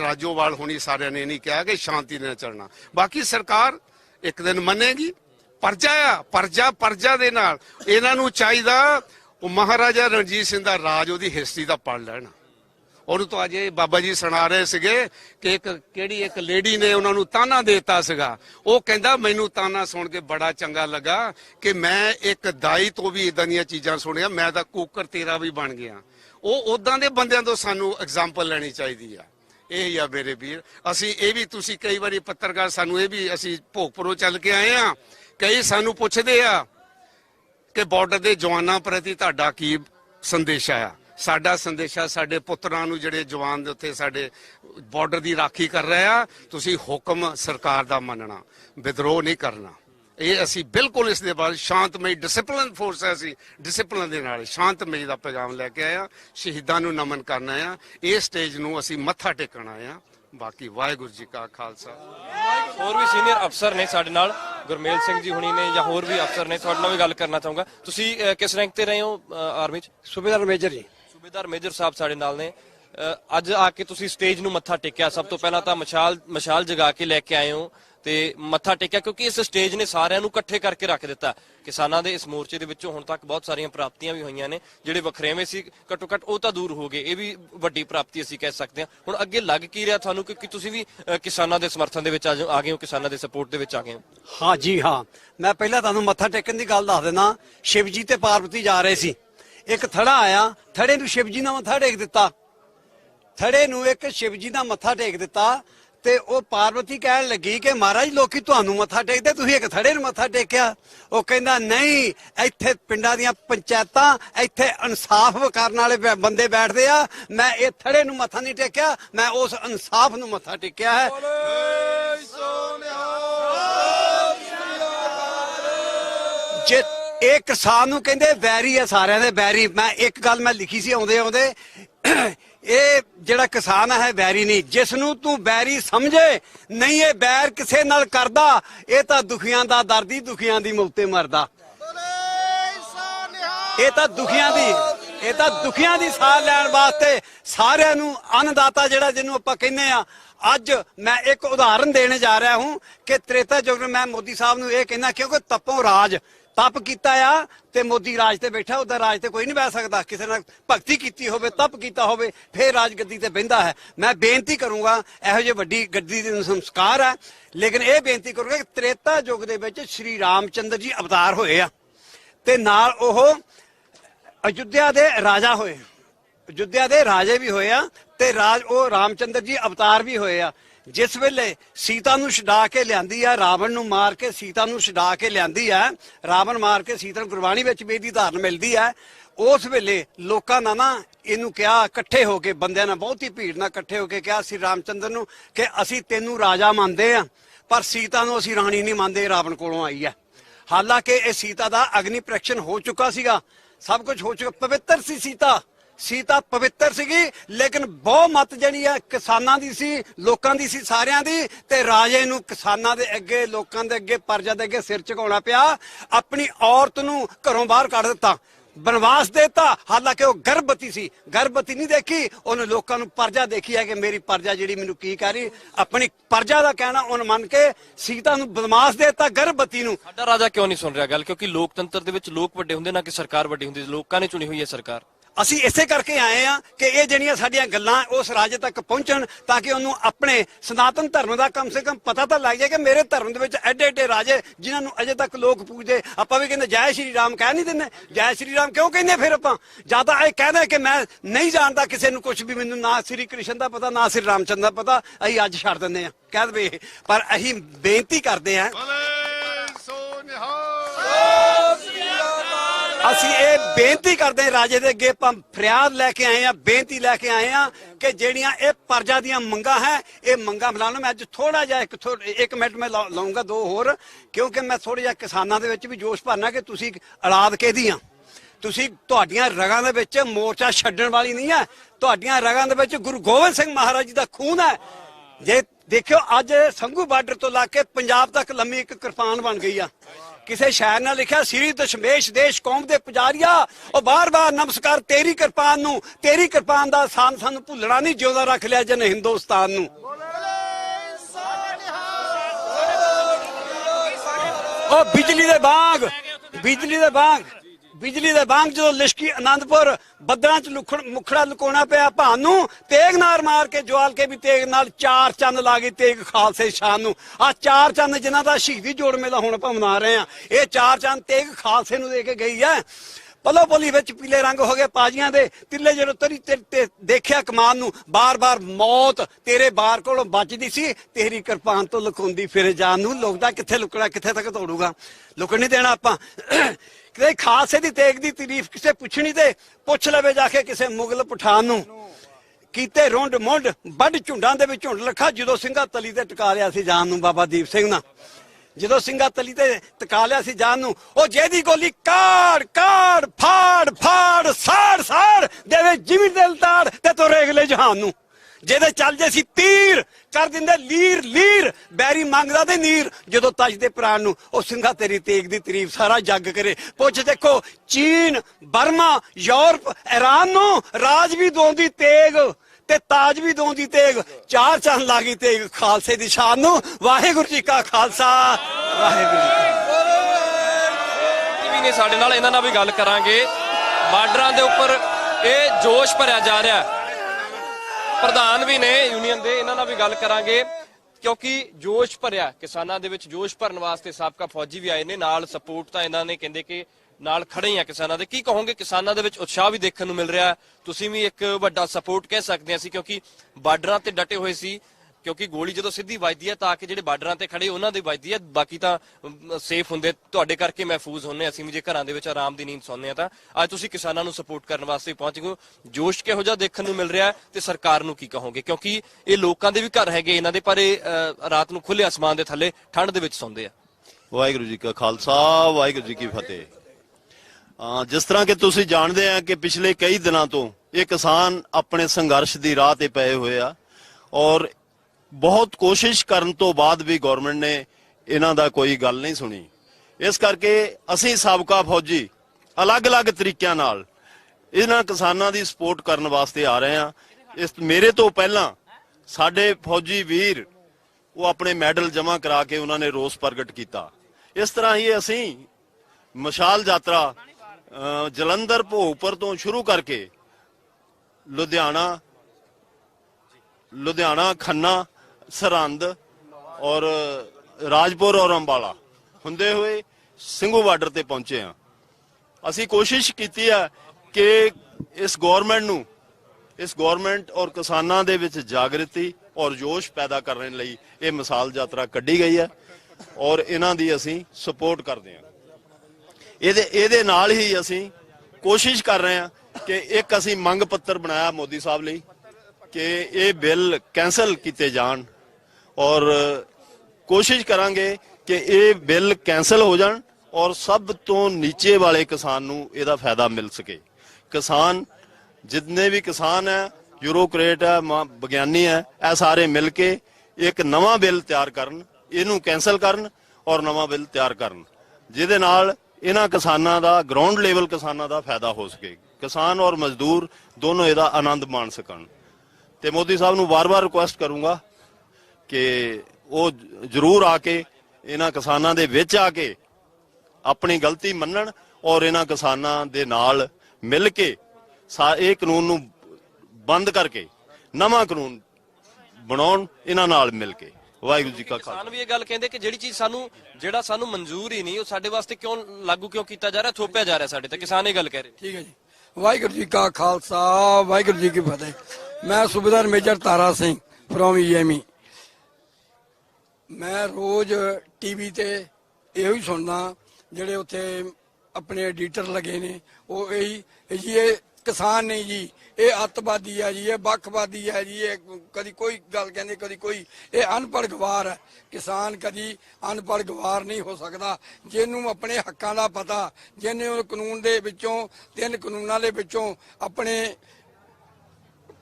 C: ਰਾਜੋਵਾਲ ਹੋਣੀ ਸਾਰਿਆਂ ਨੇ ਨਹੀਂ ਕਿਹਾ ਕਿ ਸ਼ਾਂਤੀ ਨਾਲ ਚੱਲਣਾ। ਬਾਕੀ ਸਰਕਾਰ ਇੱਕ ਦਿਨ ਮੰਨੇਗੀ ਪਰਜਾ ਆ, ਪਰਜਾ ਪਰਜਾ ਦੇ ਨਾਲ। ਇਹਨਾਂ ਨੂੰ ਚਾਹੀਦਾ ਉਹ ਮਹਾਰਾਜਾ ਰਣਜੀਤ ਸਿੰਘ ਦਾ ਰਾਜ, ਉਹਦੀ ਹਿਸਟਰੀ ਦਾ ਪੜ ਲੈਣਾ। ਉਹਨੂੰ ਤਾਂ ਅਜੇ ਬਾਬਾ ਜੀ ਸੁਣਾ ਰਹੇ ਸੀਗੇ ਕਿ ਇੱਕ ਕਿਹੜੀ ਇੱਕ ਲੇਡੀ ਨੇ ਉਹਨਾਂ ਨੂੰ ਤਾਨਾ ਦਿੱਤਾ ਸੀਗਾ। ਉਹ ਕਹਿੰਦਾ, ਮੈਨੂੰ ਤਾਨਾ ਸੁਣ ਕੇ ਬੜਾ ਚੰਗਾ ਲੱਗਾ ਕਿ ਮੈਂ ਇੱਕ ਦਾਈ ਤੋਂ ਵੀ ਇਦਾਂ ਦੀਆਂ ਚੀਜ਼ਾਂ ਸੁਣਿਆ, ਮੈਂ ਤਾਂ ਕੁੱਕਰ ਤੇਰਾ ਵੀ ਬਣ ਗਿਆ। ਉਹ ਉਦਾਂ ਦੇ ਬੰਦਿਆਂ ਤੋਂ ਸਾਨੂੰ ਐਗਜ਼ਾਮਪਲ ਲੈਣੀ ਚਾਹੀਦੀ ਆ। ਇਹ ਹੀ ਆ ਮੇਰੇ ਵੀਰ। ਅਸੀਂ ਇਹ ਵੀ ਤੁਸੀਂ ਕਈ ਵਾਰੀ ਪੱਤਰਕਾਰ ਸਾਨੂੰ ਇਹ ਵੀ ਅਸੀਂ ਭੋਗਪੁਰੋਂ ਚੱਲ ਕੇ ਆਏ ਆ ਕਈ ਸਾਨੂੰ ਪੁੱਛਦੇ ਆ ਕਿ ਬਾਰਡਰ ਦੇ ਜਵਾਨਾਂ ਪ੍ਰਤੀ ਤੁਹਾਡਾ ਕੀ ਸੰਦੇਸ਼ ਆ? ਸਾਡਾ ਸੰਦੇਸ਼ਾ ਸਾਡੇ ਪੁੱਤਰਾਂ ਨੂੰ ਜਿਹੜੇ ਜਵਾਨ ਦੇ ਉੱਤੇ ਸਾਡੇ ਬਾਰਡਰ ਦੀ ਰਾਖੀ ਕਰ ਰਹੇ ਆ, ਤੁਸੀਂ ਹੁਕਮ ਸਰਕਾਰ ਦਾ ਮੰਨਣਾ, ਵਿਦਰੋਹ ਨਹੀਂ ਕਰਨਾ। ਇਹ ਅਸੀਂ ਬਿਲਕੁਲ ਇਸ ਦੇ ਬਾਰੇ ਸ਼ਾਂਤਮਈ ਡਿਸਪਲਿਨ ਫੋਰਸ ਹੈ ਅਸੀਂ ਡਿਸਪਲਿਨ ਦੇ ਨਾਲ ਸ਼ਾਂਤਮਈ ਦਾ ਪੈਗਾਮ ਲੈ ਕੇ ਆਏ ਆ, ਸ਼ਹੀਦਾਂ ਨੂੰ ਨਮਨ ਕਰਨਾ ਆ, ਇਹ ਸਟੇਜ ਨੂੰ ਅਸੀਂ ਮੱਥਾ ਟੇਕਣਾ ਆ। ਬਾਕੀ ਵਾਹਿਗੁਰੂ ਜੀ ਕਾ ਖਾਲਸਾ।
A: ਹੋਰ ਵੀ ਸੀਨੀਅਰ ਅਫਸਰ ਨੇ ਸਾਡੇ ਨਾਲ ਗੁਰਮੇਲ ਸਿੰਘ ਜੀ ਹੁਣੀ ਨੇ ਜਾਂ ਹੋਰ ਵੀ ਅਫਸਰ ਨੇ ਤੁਹਾਡੇ ਨਾਲ ਵੀ ਗੱਲ ਕਰਨਾ ਚਾਹੂੰਗਾ। ਤੁਸੀਂ ਅਹ, ਕਿਸ ਰੈਂਕ ਤੇ ਰਹੇ ਹੋ ਆਰਮੀ 'ਚ?
D: ਸੂਬੇਦਾਰ ਮੇਜਰ ਜੀ।
A: ਸੂਬੇਦਾਰ ਮੇਜਰ ਸਾਹਿਬ ਸਾਡੇ ਨਾਲ ਨੇ। ਅਹ, ਅੱਜ ਆ ਕੇ ਤੁਸੀਂ ਸਟੇਜ ਨੂੰ ਮੱਥਾ ਟੇਕਿਆ। ਸਭ ਤੋਂ ਪਹਿਲਾਂ ਤਾਂ ਮਸ਼ਾਲ ਮਸ਼ਾਲ ਜਗਾ ਕੇ ਲੈ ਕੇ ਆਏ ਹੋ। ਤੇ ਮੱਥਾ ਟੇਕਿਆ ਕਿਉਂਕਿ ਇਸ ਸਟੇਜ ਨੇ ਸਾਰਿਆਂ ਨੂੰ ਇਕੱਠੇ ਕਰਕੇ ਰੱਖ ਦਿੱਤਾ। ਕਿਸਾਨਾਂ ਦੇ ਇਸ ਮੋਰਚੇ ਦੇ ਵਿੱਚੋਂ ਹੁਣ ਤੱਕ ਬਹੁਤ ਸਾਰੀਆਂ ਪ੍ਰਾਪਤੀਆਂ ਵੀ ਹੋਈਆਂ ਨੇ, ਜਿਹੜੇ ਵਖਰੇਵੇਂ ਸੀ, ਘੱਟੋ ਘੱਟ ਉਹ ਤਾਂ ਦੂਰ ਹੋ ਗਏ। ਇਹ ਵੀ ਵੱਡੀ ਪ੍ਰਾਪਤੀ ਅਸੀਂ ਕਹਿ ਸਕਦੇ ਹਾਂ। ਹੁਣ ਅੱਗੇ ਲੱਗ ਕੀ ਰਿਹਾ ਤੁਹਾਨੂੰ? ਕਿਉਂਕਿ ਤੁਸੀਂ ਵੀ ਕਿਸਾਨਾਂ ਦੇ ਸਮਰਥਨ ਦੇ ਵਿੱਚ ਆ ਗਏ ਹੋ, ਕਿਸਾਨਾਂ ਦੇ ਸਪੋਰਟ ਦੇ ਵਿੱਚ ਆ ਗਏ ਹੋ।
D: ਹਾਂ ਜੀ, ਹਾਂ। ਮੈਂ ਪਹਿਲਾਂ ਤੁਹਾਨੂੰ ਮੱਥਾ ਟੇਕਣ ਦੀ ਗੱਲ ਦੱਸ ਦੇਣਾ ਸ਼ਿਵ ਜੀ ਤੇ ਪਾਰਵਤੀ ਜਾ ਰਹੇ ਸੀ। ਇੱਕ ਥੜਾ ਆਇਆ, ਥੜੇ ਨੂੰ ਸ਼ਿਵ ਜੀ ਨਾਲ ਮੱਥਾ ਟੇਕ ਦਿੱਤਾ। ਥੜੇ ਨੂੰ ਇੱਕ ਸ਼ਿਵ ਜੀ ਦਾ ਮੱਥਾ ਟੇਕ ਦਿੱਤਾ। ਤੇ ਉਹ ਪਾਰਵਤੀ ਕਹਿਣ ਲੱਗੀ ਕਿ ਮਹਾਰਾਜ, ਲੋਕੀ ਤੁਹਾਨੂੰ ਮੱਥਾ ਟੇਕਦੇ, ਤੁਸੀਂ ਇੱਕ ਥੜੇ ਨੂੰ ਮੱਥਾ ਟੇਕਿਆ। ਉਹ ਕਹਿੰਦਾ, ਨਹੀਂ, ਇੱਥੇ ਪਿੰਡਾਂ ਦੀਆਂ ਪੰਚਾਇਤਾਂ, ਇੱਥੇ ਇਨਸਾਫ ਕਰਨ ਵਾਲੇ ਬੰਦੇ ਬੈਠਦੇ ਆ। ਮੈਂ ਇਹ ਥੜੇ ਨੂੰ ਮੱਥਾ ਨਹੀਂ ਟੇਕਿਆ, ਮੈਂ ਉਸ ਇਨਸਾਫ ਨੂੰ ਮੱਥਾ ਟੇਕਿਆ ਹੈ। ਜੇ ਇਹ ਕਿਸਾਨ ਨੂੰ ਕਹਿੰਦੇ, ਵੈਰੀ ਆ ਸਾਰਿਆਂ ਦੇ ਵੈਰੀ। ਮੈਂ ਇੱਕ ਗੱਲ ਮੈਂ ਲਿਖੀ ਸੀ ਆਉਂਦੇ ਆਉਂਦੇ ਇਹ ਜਿਹੜਾ ਕਿਸਾਨ ਹੈ ਵੈਰੀ ਨਹੀਂ। ਜਿਸ ਨੂੰ ਤੂੰ ਵੈਰੀ ਸਮਝੇ, ਨਹੀਂ ਇਹ ਬੈਰ ਕਿਸੇ ਨਾਲ ਕਰਦਾ, ਇਹ ਤਾਂ ਦੁਖੀਆਂ ਦਾ ਦਰਦੀ, ਦੁਖੀਆਂ ਦੀ ਮੁਕਤੇ ਮਰਦਾ। ਇਹ ਤਾਂ ਦੁਖੀਆਂ ਦੀ, ਇਹ ਤਾਂ ਦੁਖੀਆਂ ਦੀ ਸਾਹ ਲੈਣ ਵਾਸਤੇ ਸਾਰਿਆਂ ਨੂੰ ਅੰਨਦਾਤਾ ਜਿਹੜਾ ਜਿਹਨੂੰ ਆਪਾਂ ਕਹਿੰਦੇ ਆ। ਅੱਜ ਮੈਂ ਇੱਕ ਉਦਾਹਰਨ ਦੇਣ ਜਾ ਰਿਹਾ ਹੂੰ ਕਿ ਤ੍ਰੇਤਾ ਯੁੱਗ ਮੈਂ ਮੋਦੀ ਸਾਹਿਬ ਨੂੰ ਇਹ ਕਹਿੰਦਾ, ਕਿਉਂਕਿ ਤਪੋ ਰਾਜ। ਤਪ ਕੀਤਾ ਆ ਤੇ ਮੋਦੀ ਰਾਜ ਤੇ ਬੈਠਾ, ਉਹਦਾ ਰਾਜ ਤੇ ਕੋਈ ਨਹੀਂ ਬਹਿ ਸਕਦਾ। ਕਿਸੇ ਨਾਲ ਭਗਤੀ ਕੀਤੀ ਹੋਵੇ, ਤਪ ਕੀਤਾ ਹੋਵੇ, ਫੇਰ ਰਾਜ ਗੱਦੀ ਤੇ ਬਹਿੰਦਾ ਹੈ। ਮੈਂ ਬੇਨਤੀ ਕਰੂੰਗਾ, ਇਹੋ ਜਿਹੀ ਵੱਡੀ ਗੱਦੀ ਦੇ ਸੰਸਕਾਰ ਹੈ ਲੇਕਿਨ ਇਹ ਬੇਨਤੀ ਕਰੂੰਗਾ ਕਿ ਤ੍ਰੇਤਾ ਯੁੱਗ ਦੇ ਵਿੱਚ ਸ਼੍ਰੀ ਰਾਮਚੰਦਰ ਜੀ ਅਵਤਾਰ ਹੋਏ ਆ। ਤੇ ਨਾਲ ਉਹ ਅਯੁੱਧਿਆ ਦੇ ਰਾਜਾ ਹੋਏ। ਅਯੁੱਧਿਆ ਦੇ ਰਾਜੇ ਵੀ ਹੋਏ ਆ ਤੇ ਰਾਜ, ਉਹ ਰਾਮਚੰਦਰ ਜੀ ਅਵਤਾਰ ਵੀ ਹੋਏ ਆ। ਜਿਸ ਵੇਲੇ ਸੀਤਾ ਨੂੰ ਛਡਾ ਕੇ ਲਿਆਂਦੀ ਹੈ, ਰਾਵਣ ਨੂੰ ਮਾਰ ਕੇ ਸੀਤਾ ਨੂੰ ਛਡਾ ਕੇ ਲਿਆਂਦੀ ਹੈ, ਰਾਵਣ ਮਾਰ ਕੇ ਸੀਤਾ ਨੂੰ ਗੁਰਬਾਣੀ ਵਿੱਚ ਵੀ ਇਹਦੀ ਧਾਰਨ ਮਿਲਦੀ ਆ ਉਸ ਵੇਲੇ ਲੋਕਾਂ ਨੇ ਨਾ ਇਹਨੂੰ ਕਿਹਾ, ਇਕੱਠੇ ਹੋ ਕੇ, ਬੰਦਿਆਂ ਨਾਲ ਬਹੁਤੀ ਭੀੜ ਨਾਲ ਇਕੱਠੇ ਹੋ ਕੇ ਕਿਹਾ ਸੀ ਰਾਮਚੰਦਰ ਨੂੰ ਕਿ ਅਸੀਂ ਤੈਨੂੰ ਰਾਜਾ ਮੰਨਦੇ ਆ ਪਰ ਸੀਤਾ ਨੂੰ ਅਸੀਂ ਰਾਣੀ ਨਹੀਂ ਮੰਨਦੇ ਰਾਵਣ ਕੋਲੋਂ ਆਈ ਹੈ। ਹਾਲਾਂਕਿ ਇਹ ਸੀਤਾ ਦਾ ਅਗਨੀ ਪ੍ਰੈਕਸ਼ਨ ਹੋ ਚੁੱਕਾ ਸੀਗਾ, ਸਭ ਕੁਝ ਹੋ ਚੁੱਕਾ, ਪਵਿੱਤਰ ਸੀ ਸੀਤਾ। ਸੀਤਾ ਪਵਿੱਤਰ ਸੀਗੀ, ਲੇਕਿਨ ਬਹੁ ਮਤ ਜਿਹੜੀ ਆ ਕਿਸਾਨਾਂ ਦੀ ਸੀ, ਲੋਕਾਂ ਦੀ ਸੀ, ਸਾਰਿਆਂ ਦੀ, ਤੇ ਰਾਜੇ ਨੂੰ ਕਿਸਾਨਾਂ ਦੇ ਅੱਗੇ, ਲੋਕਾਂ ਦੇ ਅੱਗੇ, ਪਰਜਾ ਦੇ ਅੱਗੇ ਸਿਰ ਝੁਕਾਉਣਾ ਪਿਆ। ਆਪਣੀ ਔਰਤ ਨੂੰ ਘਰੋਂ ਬਾਹਰ ਕੱਢ ਦਿੱਤਾ। ਬਨਵਾਸ ਦੇਤਾ। ਹਾਲਾਂਕਿ ਉਹ ਗਰਭਵਤੀ ਸੀ। ਗਰਭਵਤੀ ਨਹੀਂ ਦੇਖੀ। ਉਹਨੇ ਲੋਕਾਂ ਨੂੰ ਪਰਜਾ ਦੇਖੀ ਹੈ ਕਿ ਮੇਰੀ ਪਰਜਾ ਜਿਹੜੀ ਮੈਨੂੰ ਕੀ ਕਰ ਰਹੀ? ਆਪਣੀ ਪਰਜਾ ਦਾ ਕਹਿਣਾ ਉਹਨੇ ਮੰਨ ਕੇ ਸੀਤਾ ਨੂੰ ਬਨਵਾਸ ਦੇਤਾ, ਗਰਭਵਤੀ ਨੂੰ।
A: ਸਾਡਾ ਰਾਜਾ ਕਿਉਂ ਨਹੀਂ ਸੁਣ ਰਿਹਾ ਗੱਲ? ਕਿਉਂਕਿ ਲੋਕਤੰਤਰ ਦੇ ਵਿੱਚ ਲੋਕ ਵੱਡੇ ਹੁੰਦੇ, ਨਾ ਕਿ ਸਰਕਾਰ ਵੱਡੀ ਹੁੰਦੀ। ਲੋਕਾਂ ਨੇ ਚੁਣੀ ਹੋਈ ਹੈ ਸਰਕਾਰ।
D: ਅਸੀਂ ਇਸੇ ਕਰਕੇ ਆਏ ਆ ਕਿ ਇਹ ਜਿਹੜੀਆਂ ਸਾਡੀਆਂ ਗੱਲਾਂ ਉਸ ਰਾਜੇ ਤੱਕ ਪਹੁੰਚਣ ਤਾਂ ਕਿ ਉਹਨੂੰ ਆਪਣੇ ਸਨਾਤਨ ਧਰਮ ਦਾ ਕਮ ਸੇ ਕਮ ਪਤਾ ਤਾਂ ਲੱਗ ਜਾਏ ਕਿ ਮੇਰੇ ਧਰਮ ਦੇ ਵਿੱਚ ਐਡੇ ਐਡੇ ਰਾਜੇ ਜਿਨ੍ਹਾਂ ਨੂੰ ਅਜੇ ਤੱਕ ਲੋਕ ਪੂਜਦੇ, ਆਪਾਂ ਵੀ ਕਹਿੰਦੇ ਜੈ ਸ਼੍ਰੀ ਰਾਮ ਕਹਿ ਨਹੀਂ ਦਿੰਦੇ। ਜੈ ਸ਼੍ਰੀ ਰਾਮ ਕਿਉਂ ਕਹਿੰਦੇ ਫਿਰ ਆਪਾਂ? ਜਾਂ ਤਾਂ ਇਹ ਕਹਿੰਦਾ ਕਿ ਮੈਂ ਨਹੀਂ ਜਾਣਦਾ ਕਿਸੇ ਨੂੰ ਕੁਝ ਵੀ, ਮੈਨੂੰ ਨਾ ਸ੍ਰੀ ਕ੍ਰਿਸ਼ਨ ਦਾ ਪਤਾ, ਨਾ ਸ੍ਰੀ ਰਾਮਚੰਦਰ ਦਾ ਪਤਾ, ਅਸੀਂ ਅੱਜ ਛੱਡ ਦਿੰਦੇ ਆ ਕਹਿ ਦਵੇ ਇਹ। ਪਰ ਅਸੀਂ ਬੇਨਤੀ ਕਰਦੇ ਆ
C: ਭਲੇ ਸੋ ਨਿਹਾਲ
D: ਅਸੀਂ ਇਹ ਬੇਨਤੀ ਕਰਦੇ ਹਾਂ ਰਾਜੇ ਦੇ ਅੱਗੇ, ਆਪਾਂ ਫਰਿਆਦ ਲੈ ਕੇ ਆਏ ਆ ਬੇਨਤੀ ਲੈ ਕੇ ਆਏ ਆ ਕਿ ਜਿਹੜੀਆਂ ਇਹ ਪਰਜਾ ਦੀਆਂ ਮੰਗਾਂ ਹੈ, ਇਹ ਮੰਗਾਂ ਫਿਲਹਾਲ ਮੈਂ ਅੱਜ ਥੋੜਾ ਜਿਹਾ ਇੱਕ ਇੱਕ ਮਿੰਟ ਮੈਂ ਲਾ- ਦੋ ਹੋਰ, ਕਿਉਂਕਿ ਮੈਂ ਥੋੜਾ ਜਿਹਾ ਕਿਸਾਨਾਂ ਦੇ ਵਿੱਚ ਵੀ ਜੋਸ਼ ਭਰਨਾ ਕਿ ਤੁਸੀਂ ਔਲਾਦ ਕਿਹਦੀ ਆ? ਤੁਸੀਂ ਤੁਹਾਡੀਆਂ ਰਗਾਂ ਦੇ ਵਿੱਚ ਮੋਰਚਾ ਛੱਡਣ ਵਾਲੀ ਨਹੀਂ ਹੈ, ਤੁਹਾਡੀਆਂ ਰਗਾਂ ਦੇ ਵਿੱਚ ਗੁਰੂ ਗੋਬਿੰਦ ਸਿੰਘ ਮਹਾਰਾਜ ਜੀ ਦਾ ਖੂਨ ਹੈ। ਜੇ ਦੇਖਿਓ ਅੱਜ ਸੰਘੂ ਬਾਰਡਰ ਤੋਂ ਲਾ ਕੇ ਪੰਜਾਬ ਤੱਕ ਲੰਮੀ ਇੱਕ ਕਿਰਪਾਨ ਬਣ ਗਈ ਆ। ਕਿਸੇ ਸ਼ਾਇਰ ਨੇ ਲਿਖਿਆ, ਸ੍ਰੀ ਦਸ਼ਮੇਸ਼ ਦੇਸ਼ ਕੌਮ ਦੇ ਪੁਜਾਰੀਆ, ਉਹ ਬਾਰ-ਬਾਰ ਨਮਸਕਾਰ, ਤੇਰੀ ਕਿਰਪਾਨ ਨੂੰ, ਤੇਰੀ ਕਿਰਪਾਨ ਦਾ ਸਾਨ ਸਾਨੂੰ ਭੁੱਲਣਾ ਨਹੀਂ, ਜਿਉਂਦਾ ਰੱਖ ਲਿਆ ਜਨ ਹਿੰਦੁਸਤਾਨ ਨੂੰ। ਉਹ ਬਿਜਲੀ ਦੇ ਬਾਗ, ਬਿਜਲੀ ਦੇ ਬਾਗ। ਬਿਜਲੀ ਦੇ ਬਾਗ ਜਦੋਂ ਲਿਸ਼ਕੀ ਆਨੰਦਪੁਰ ਬੱਦਲਾਂ ਚ ਲੁਖੜ ਮੁਖੜਾ ਲੁਕਾਉਣਾ ਪਿਆ ਭਾਨੂੰ ਤੇਗ ਨਾਰ ਮਾਰ ਕੇ ਜਵਾਲ ਕੇ ਵੀ ਤੇਗ ਨਾਲ ਚਾਰ ਚੰਨ ਲਾ ਗਈ ਤੇਗ ਖਾਲਸੇ ਸ਼ਾਨ ਨੂੰ। ਆ ਚਾਰ ਚੰਨ ਜਿਨ੍ਹਾਂ ਦਾ ਸ਼ਹੀਦੀ ਜੋੜ ਮੇਲਾ ਹੁਣ ਆਪਾਂ ਮਨਾ ਰਹੇ ਆ ਇਹ ਚਾਰ ਚੰਨ ਤੇਗ ਖਾਲਸੇ ਨੂੰ ਦੇ ਕੇ ਗਈ ਹੈ। ਪਲੋ ਪਲੀ ਵਿੱਚ ਪੀਲੇ ਰੰਗ ਹੋ ਗਏ ਪਾਜੀਆਂ ਦੇ। ਤਿੱਲੇ ਜਦੋਂ ਤਰੀ ਤੇ- ਦੇਖਿਆ ਕਮਾਨ ਨੂੰ, ਬਾਰ-ਬਾਰ ਮੌਤ ਤੇਰੇ ਬਾਰ ਕੋਲੋਂ ਬਚਦੀ ਸੀ, ਤੇਰੀ ਕਿਰਪਾਨ ਤੋਂ ਲੁਕਾਉਂਦੀ ਫਿਰ ਜਾਨ ਨੂੰ। ਲੋਕਦਾ ਕਿੱਥੇ ਲੁਕਣਾ, ਕਿੱਥੇ ਤੱਕ ਤੋੜੂਗਾ ਲੁਕਣ ਨਹੀਂ ਦੇਣਾ ਆਪਾਂ। ਕਿਤੇ ਖਾਲਸੇ ਦੀ ਤੇਗ ਦੀ ਤਾਰੀਫ ਕਿਸੇ ਪੁੱਛਣੀ ਤੇ ਪੁੱਛ ਲਵੇ ਜਾ ਕੇ ਕਿਸੇ ਮੁਗਲ ਪਠਾਨ ਨੂੰ। ਕੀਤੇ ਰੁੰਡ ਮੁੰਡ ਵੱਡ ਝੁੰਡਾਂ ਦੇ ਵਿੱਚ ਝੁੰਡ ਲੱਖਾ ਜਦੋਂ ਸਿੰਘਾ ਤਲੀ ਤੇ ਟਿਕਾ ਲਿਆ ਸੀ ਜਾਨ ਨੂੰ ਬਾਬਾ ਦੀਪ ਸਿੰਘ ਨਾਲ। ਜਦੋਂ ਸਿੰਘਾ ਤਲੀ ਤੇ ਟਕਾ ਲਿਆ ਸੀ ਜਾਨ ਨੂੰ, ਉਹ ਜਿਹਦੀ ਗੋਲੀ ਕਾੜ ਕਾੜ, ਫਾੜ ਫਾੜ, ਸਾੜ ਸਾੜ ਦੇਵੇ ਜਿਮੀ ਦਿਲ ਤਾੜ ਤੇ ਤੋਰੇ ਅਗਲੇ ਜਹਾਨ ਨੂੰ। ਜਿਹਦੇ ਚੱਲ ਜੇ ਸੀ ਤੀਰ, ਕਰ ਦਿੰਦੇ ਲੀਰ ਲੀਰ, ਬੈਰੀ ਮੰਗਦਾ ਤੇ ਨੀਰ। ਜਦੋਂ ਤਜਦੇ ਪ੍ਰਾਣ ਨੂੰ, ਉਹ ਸਿੰਘਾ ਤੇਰੀ ਤੇਗ ਦੀ ਤਾਰੀਫ ਸਾਰਾ ਜੱਗ ਕਰੇ। ਪੁੱਛ ਦੇਖੋ, ਚੀਨ, ਬਰਮਾ, ਯੂਰਪ, ਇਰਾਨ ਨੂੰ ਰਾਜ ਵੀ ਦੋਂਦੀ ਤੇਗ। ਤੇ ਤਾਜ ਵੀ ਦੋਂਦੀ ਤੇਗ ਚਾਰ ਚੰਨ ਲਾਗੀ ਤੇਗ ਖਾਲਸੇ ਦੀ ਸ਼ਾਨ ਨੂੰ। ਵਾਹਿਗੁਰੂ ਜੀ ਕਾ ਖਾਲਸਾ। ਵਾਹਿਗੁਰੂ ਜੀ ਕੀ
A: ਵੀ ਨੇ ਸਾਡੇ ਨਾਲ ਇਹਨਾਂ ਨਾਲ ਵੀ ਗੱਲ ਕਰਾਂਗੇ। ਬਾਰਡਰਾਂ ਦੇ ਉੱਪਰ ਇਹ ਜੋਸ਼ ਭਰਿਆ ਜਾ ਰਿਹਾ ਪ੍ਰਧਾਨ ਵੀ ਨੇ, ਯੂਨੀਅਨ ਦੇ, ਇਹਨਾਂ ਨਾਲ ਵੀ ਗੱਲ ਕਰਾਂਗੇ। ਕਿਉਂਕਿ ਜੋਸ਼ ਭਰਿਆ, ਕਿਸਾਨਾਂ ਦੇ ਵਿੱਚ ਜੋਸ਼ ਭਰਨ ਵਾਸਤੇ ਸਾਬਕਾ ਫੌਜੀ ਵੀ ਆਏ ਨੇ। ਨਾਲ ਸਪੋਰਟ ਤਾਂ ਇਹਨਾਂ ਨੇ, ਕਹਿੰਦੇ ਕਿ ਨਾਲ ਖੜੇ ਆ ਕਿਸਾਨਾਂ ਦੇ। ਕੀ ਕਹੋਗੇ, ਕਿਸਾਨਾਂ ਦੇ ਵਿੱਚ ਉਤਸ਼ਾਹ ਵੀ ਦੇਖਣ ਨੂੰ ਮਿਲ ਰਿਹਾ ਤੁਸੀਂ ਵੀ ਇੱਕ ਵੱਡਾ ਸਪੋਰਟ ਕਹਿ ਸਕਦੇ ਆ ਸੀ ਕਿਉਂਕਿ ਬਾਰਡਰਾਂ ਤੇ ਡਟੇ ਹੋਏ ਸੀ, ਕਿਉਂਕਿ ਗੋਲੀ ਜਦੋਂ ਸਿੱਧੀ ਵੱਜਦੀ ਹੈ ਤਾਂ ਕਿ ਜਿਹੜੇ ਬਾਰਡਰਾਂ ਤੇ ਖੜੇ ਉਹਨਾਂ ਦੇ ਵੱਜਦੀ ਹੈ, ਬਾਕੀ ਤਾਂ ਸੇਫ ਹੁੰਦੇ। ਤੁਹਾਡੇ ਕਰਕੇ ਮਹਿਫੂਜ਼ ਹੁੰਨੇ ਅਸੀਂ ਵੀ, ਜੇ ਘਰਾਂ ਦੇ ਵਿੱਚ ਆਰਾਮ ਦੀ ਨੀਂਦ ਸੌਂਦੇ ਆ ਤਾਂ। ਅੱਜ ਤੁਸੀਂ ਕਿਸਾਨਾਂ ਨੂੰ ਸਪੋਰਟ ਕਰਨ ਵਾਸਤੇ ਪਹੁੰਚ ਗਏ ਜੋਸ਼ ਕਿਹੋ ਜਿਹਾ ਦੇਖਣ ਨੂੰ ਮਿਲ ਰਿਹਾ ਤੇ ਸਰਕਾਰ ਨੂੰ ਕੀ ਕਹੋਗੇ? ਕਿਉਂਕਿ ਇਹ ਲੋਕਾਂ ਦੇ ਵੀ ਘਰ ਹੈਗੇ ਇਹਨਾਂ ਦੇ, ਪਰ ਇਹ ਰਾਤ ਨੂੰ ਖੁੱਲੇ ਅਸਮਾਨ ਦੇ ਥੱਲੇ ਠੰਡ ਦੇ ਵਿੱਚ ਸੌਂਦੇ ਆ।
E: ਵਾਹਿਗੁਰੂ ਜੀ ਕਾ ਖਾਲਸਾ, ਵਾਹਿਗੁਰੂ ਜੀ ਕੀ ਫਤਿਹ। ਜਿਸ ਤਰ੍ਹਾਂ ਕਿ ਤੁਸੀਂ ਜਾਣਦੇ ਆ ਕਿ ਪਿਛਲੇ ਕਈ ਦਿਨਾਂ ਤੋਂ ਇਹ ਕਿਸਾਨ ਆਪਣੇ ਸੰਘਰਸ਼ ਦੀ ਰਾਹ ਤੇ ਪਏ ਹੋਏ ਆ ਔਰ ਬਹੁਤ ਕੋਸ਼ਿਸ਼ ਕਰਨ ਤੋਂ ਬਾਅਦ ਵੀ ਗਵਰਨਮੈਂਟ ਨੇ ਇਹਨਾਂ ਦਾ ਕੋਈ ਗੱਲ ਨਹੀਂ ਸੁਣੀ। ਇਸ ਕਰਕੇ ਅਸੀਂ ਸਾਬਕਾ ਫੌਜੀ ਅਲੱਗ-ਅਲੱਗ ਤਰੀਕਿਆਂ ਨਾਲ ਇਹਨਾਂ ਕਿਸਾਨਾਂ ਦੀ ਸਪੋਰਟ ਕਰਨ ਵਾਸਤੇ ਆ ਰਹੇ ਆ ਇਸ ਮੇਰੇ ਤੋਂ ਪਹਿਲਾਂ ਸਾਡੇ ਫੌਜੀ ਵੀਰ ਉਹ ਆਪਣੇ ਮੈਡਲ ਜਮ੍ਹਾਂ ਕਰਾ ਕੇ ਉਹਨਾਂ ਨੇ ਰੋਸ ਪ੍ਰਗਟ ਕੀਤਾ। ਇਸ ਤਰ੍ਹਾਂ ਹੀ ਅਸੀਂ ਮਸ਼ਾਲ ਯਾਤਰਾ ਜਲੰਧਰ ਭੋਗਪੁਰ ਤੋਂ ਸ਼ੁਰੂ ਕਰਕੇ ਲੁਧਿਆਣਾ ਲੁਧਿਆਣਾ, ਖੰਨਾ, ਸਰਹੰਦ ਔਰ ਰਾਜਪੁਰ ਔਰ ਅੰਬਾਲਾ ਹੁੰਦੇ ਹੋਏ ਸਿੰਘੂ ਬਾਰਡਰ ਤੇ ਪਹੁੰਚੇ ਆ ਅਸੀਂ ਕੋਸ਼ਿਸ਼ ਕੀਤੀ ਹੈ ਕਿ ਇਸ ਗਵਰਨਮੈਂਟ ਨੂੰ, ਇਸ ਗਵਰਨਮੈਂਟ ਔਰ ਕਿਸਾਨਾਂ ਦੇ ਵਿੱਚ ਜਾਗਰਤੀ ਔਰ ਜੋਸ਼ ਪੈਦਾ ਕਰਨ ਲਈ ਇਹ ਮਿਸਾਲ ਯਾਤਰਾ ਕੱਢੀ ਗਈ ਹੈ ਔਰ ਇਹਨਾਂ ਦੀ ਅਸੀਂ ਸਪੋਰਟ ਕਰਦੇ ਹਾਂ। ਇਹਦੇ ਇਹਦੇ ਨਾਲ ਹੀ ਅਸੀਂ ਕੋਸ਼ਿਸ਼ ਕਰ ਰਹੇ ਹਾਂ ਕਿ ਇੱਕ ਅਸੀਂ ਮੰਗ ਪੱਤਰ ਬਣਾਇਆ ਮੋਦੀ ਸਾਹਿਬ ਲਈ ਕਿ ਇਹ ਬਿੱਲ ਕੈਨਸਲ ਕੀਤੇ ਜਾਣ ਔਰ ਕੋਸ਼ਿਸ਼ ਕਰਾਂਗੇ ਕਿ ਇਹ ਬਿੱਲ ਕੈਨਸਲ ਹੋ ਜਾਣ ਔਰ ਸਭ ਤੋਂ ਨੀਚੇ ਵਾਲੇ ਕਿਸਾਨ ਨੂੰ ਇਹਦਾ ਫਾਇਦਾ ਮਿਲ ਸਕੇ। ਕਿਸਾਨ ਜਿੰਨੇ ਵੀ ਕਿਸਾਨ ਹੈ, ਯੂਰੋਕਰੇਟ ਹੈ, ਮਾ- ਵਿਗਿਆਨੀ ਹੈ, ਇਹ ਸਾਰੇ ਮਿਲ ਕੇ ਇੱਕ ਨਵਾਂ ਬਿੱਲ ਤਿਆਰ ਕਰਨ, ਇਹਨੂੰ ਕੈਨਸਲ ਕਰਨ ਔਰ ਨਵਾਂ ਬਿੱਲ ਤਿਆਰ ਕਰਨ। ਜਿਹਦੇ ਨਾਲ ਇਹਨਾਂ ਕਿਸਾਨਾਂ ਦਾ ਗਰਾਊਂਡ ਲੈਵਲ ਕਿਸਾਨਾਂ ਦਾ ਫਾਇਦਾ ਹੋ ਸਕੇ। ਕਿਸਾਨ ਔਰ ਮਜ਼ਦੂਰ ਦੋਨੋਂ ਇਹਦਾ ਆਨੰਦ ਮਾਣ ਸਕਣ। ਤੇ ਮੋਦੀ ਸਾਹਿਬ ਨੂੰ ਵਾਰ-ਵਾਰ ਰਿਕੁਐਸਟ ਕਰੂੰਗਾ ਕਿ ਉਹ ਜ਼ਰੂਰ ਆ ਕੇ ਇਹਨਾਂ ਕਿਸਾਨਾਂ ਦੇ ਵਿੱਚ ਆ ਕੇ ਆਪਣੀ ਗਲਤੀ ਮੰਨਣ ਔਰ ਇਹਨਾਂ ਕਿਸਾਨਾਂ ਦੇ ਨਾਲ ਮਿਲ ਕੇ ਸਾ- ਇਹ ਕਾਨੂੰਨ ਨੂੰ ਬੰਦ ਕਰਕੇ ਨਵਾਂ ਕਾਨੂੰਨ ਬਣਾਉਣ ਇਹਨਾਂ ਨਾਲ ਮਿਲ ਕੇ। ਵਾਹਿਗੁਰੂ ਜੀ ਕਾ ਖਾਲਸਾ
A: ਕਿਸਾਨ ਵੀ ਇਹ ਗੱਲ ਕਹਿੰਦੇ ਕਿ ਜਿਹੜੀ ਚੀਜ਼ ਸਾਨੂੰ ਜਿਹੜਾ ਸਾਨੂੰ ਮਨਜ਼ੂਰ ਹੀ ਨਹੀਂ ਉਹ ਸਾਡੇ ਵਾਸਤੇ ਕਿਉਂ ਲਾਗੂ ਕਿਉਂ ਕੀਤਾ ਜਾ ਰਿਹਾ ਥੋਪਿਆ ਜਾ ਰਿਹਾ ਸਾਡੇ ਤੇ? ਕਿਸਾਨ ਇਹ ਗੱਲ ਕਹਿ ਰਹੇ
F: ਠੀਕ ਹੈ ਜੀ। ਵਾਹਿਗੁਰੂ ਜੀ ਕਾ ਖਾਲਸਾ ਵਾਹਿਗੁਰੂ ਜੀ ਕੀ ਫਤਿਹ। ਮੈਂ ਸੂਬੇਦਾਰ major Tara Singh from EME ਮੈਂ ਰੋਜ਼ ਟੀਵੀ ਤੇ ਇਹੋ ਹੀ ਸੁਣਦਾ ਜਿਹੜੇ ਉੱਥੇ ਆਪਣੇ ਐਡੀਟਰ ਲੱਗੇ ਨੇ ਉਹ ਇਹੀ ਇਹ ਜੀ ਇਹ ਕਿਸਾਨ ਨਹੀਂ ਜੀ, ਇਹ ਅੱਤਵਾਦੀ ਹੈ ਜੀ, ਇਹ ਵੱਖਵਾਦੀ ਹੈ ਜੀ, ਇਹ ਕਦੀ ਕੋਈ ਗੱਲ ਕਹਿੰਦੇ, ਕਦੀ ਕੋਈ, ਇਹ ਅਨਪੜ੍ਹ ਗਵਾਰ ਹੈ ਕਿਸਾਨ ਕਦੀ ਅਨਪੜ੍ਹ ਗਵਾਰ ਨਹੀਂ ਹੋ ਸਕਦਾ। ਜਿਹਨੂੰ ਆਪਣੇ ਹੱਕਾਂ ਦਾ ਪਤਾ, ਜਿਹਨੇ ਉਹ ਕਾਨੂੰਨ ਦੇ ਵਿੱਚੋਂ, ਤਿੰਨ ਕਾਨੂੰਨਾਂ ਦੇ ਵਿੱਚੋਂ ਆਪਣੇ